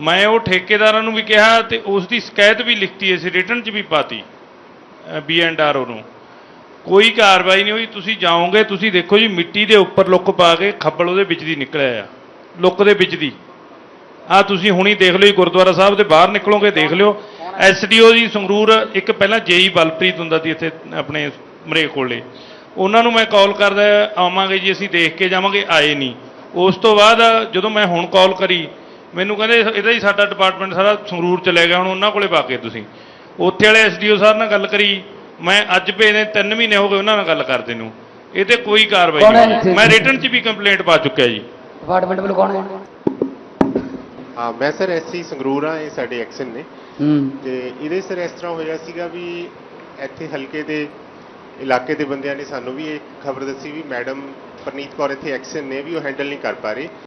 A: ਮੈਂ ਉਹ ਠੇਕੇਦਾਰਾਂ ਨੂੰ ਵੀ ਕਿਹਾ ਤੇ ਉਸ ਦੀ ਸ਼ਿਕਾਇਤ ਵੀ ਲਿਖਤੀ ਅਸੀਂ ਰਿਟਰਨ 'ਚ ਵੀ ਪਾਤੀ। ਬੀ ਐਂਡ ਆਰ ਨੂੰ ਕੋਈ ਕਾਰਵਾਈ ਨਹੀਂ ਹੋਈ, ਤੁਸੀਂ ਜਾਓਗੇ, ਤੁਸੀਂ ਦੇਖੋ ਜੀ, ਮਿੱਟੀ ਦੇ ਉੱਪਰ ਲੁੱਕ ਪਾ ਕੇ ਖੱਬਲ ਉਹਦੇ ਵਿੱਚ ਦੀ ਨਿਕਲਿਆ ਆ। ਲੁੱਕ ਦੇ ਵਿੱਚ ਦੀ। ਆ ਤੁਸੀਂ ਹੁਣੀ ਦੇਖ ਲਿਓ ਜੀ, ਗੁਰਦੁਆਰਾ ਸਾਹਿਬ ਦੇ ਬਾਹਰ ਨਿਕਲੋਗੇ, ਦੇਖ ਲਿਓ। ਐਸਡੀਓ ਜੀ, ਸੰਗਰੂਰ, ਇੱਕ ਪਹਿਲਾਂ ਜੇਈ ਬਲਪ੍ਰੀਤ ਹੁੰਦਾ ਸੀ ਇੱਥੇ, ਆਪਣੇ ਮਰੇ ਕੋਲੇ। ਉਹਨਾਂ ਨੂੰ ਮੈਂ ਕਾਲ ਕਰਦਾ, ਆਵਾਂਗੇ ਜੀ, ਅਸੀਂ ਦੇਖ ਕੇ ਜਾਵਾਂਗੇ, ਆਏ ਨਹੀਂ। ਉਸ ਤੋਂ ਬਾਅਦ ਜਦੋਂ ਮੈਂ ਹੁਣ ਕਾਲ ਕਰੀ, ਮੈਨੂੰ ਕਹਿੰਦੇ, ਇਹਦਾ ਹੀ ਸਾਡਾ ਡਿਪਾਰਟਮੈਂਟ ਸਾਰਾ ਸੰਗਰੂਰ ਚਲੇ ਗਿਆ, ਹੁਣ ਉਹਨਾਂ ਕੋਲੇ ਪਾ ਕੇ ਤੁਸੀਂ। ਉੱਥੇ ਵਾਲੇ ਐਸਡੀਓ ਸਾਹਿਬ ਨਾਲ ਗੱਲ ਕਰੀ। ਮੈਂ ਅੱਜ ਪਏ ਨੇ 3 ਮਹੀਨੇ ਹੋ ਗਏ ਉਹਨਾਂ ਨਾਲ ਗੱਲ ਕਰਦੇ ਨੂੰ। ਇਹ ਤੇ ਕੋਈ ਕਾਰਵਾਈ ਨਹੀਂ? ਮੈਂ ਰਿਟਰਨ 'ਚ ਵੀ ਕੰਪਲੇਂਟ ਪਾ ਚੁੱਕਿਆ ਜੀ।
B: ਡਿਪਾਰਟਮੈਂਟ ਵੱਲੋਂ ਕੌਣ ਹੈ?
C: ਹਾਂ ਮੈਂ ਸਰ ਐਸਸੀ ਸੰਗਰੂਰ ਆ ਇਹ ਸਾਡੇ ਐਕਸ਼ਨ ਨੇ।
B: ਹੂੰ।
C: ਤੇ ਇਹਦੇ ਸਰ ਇਸ ਤਰ੍ਹਾਂ ਹੋਇਆ ਸੀਗਾ ਵੀ ਇੱਥੇ ਹਲਕੇ ਦੇ ਇਲਾਕੇ ਦੇ ਬੰਦਿਆਂ ਨੇ ਸਾਨੂੰ ਵੀ ਇਹ ਖਬਰ ਦੱਸੀ ਵੀ ਮੈਡਮ ਪਰਨੀਤ ਕੌਰ ਇੱਥੇ ਐਕਸ਼ਨ ਨੇ ਵੀ ਉਹ ਹੈਂਡਲ ਨਹੀਂ ਕਰ ਪਾ ਰਹੇ।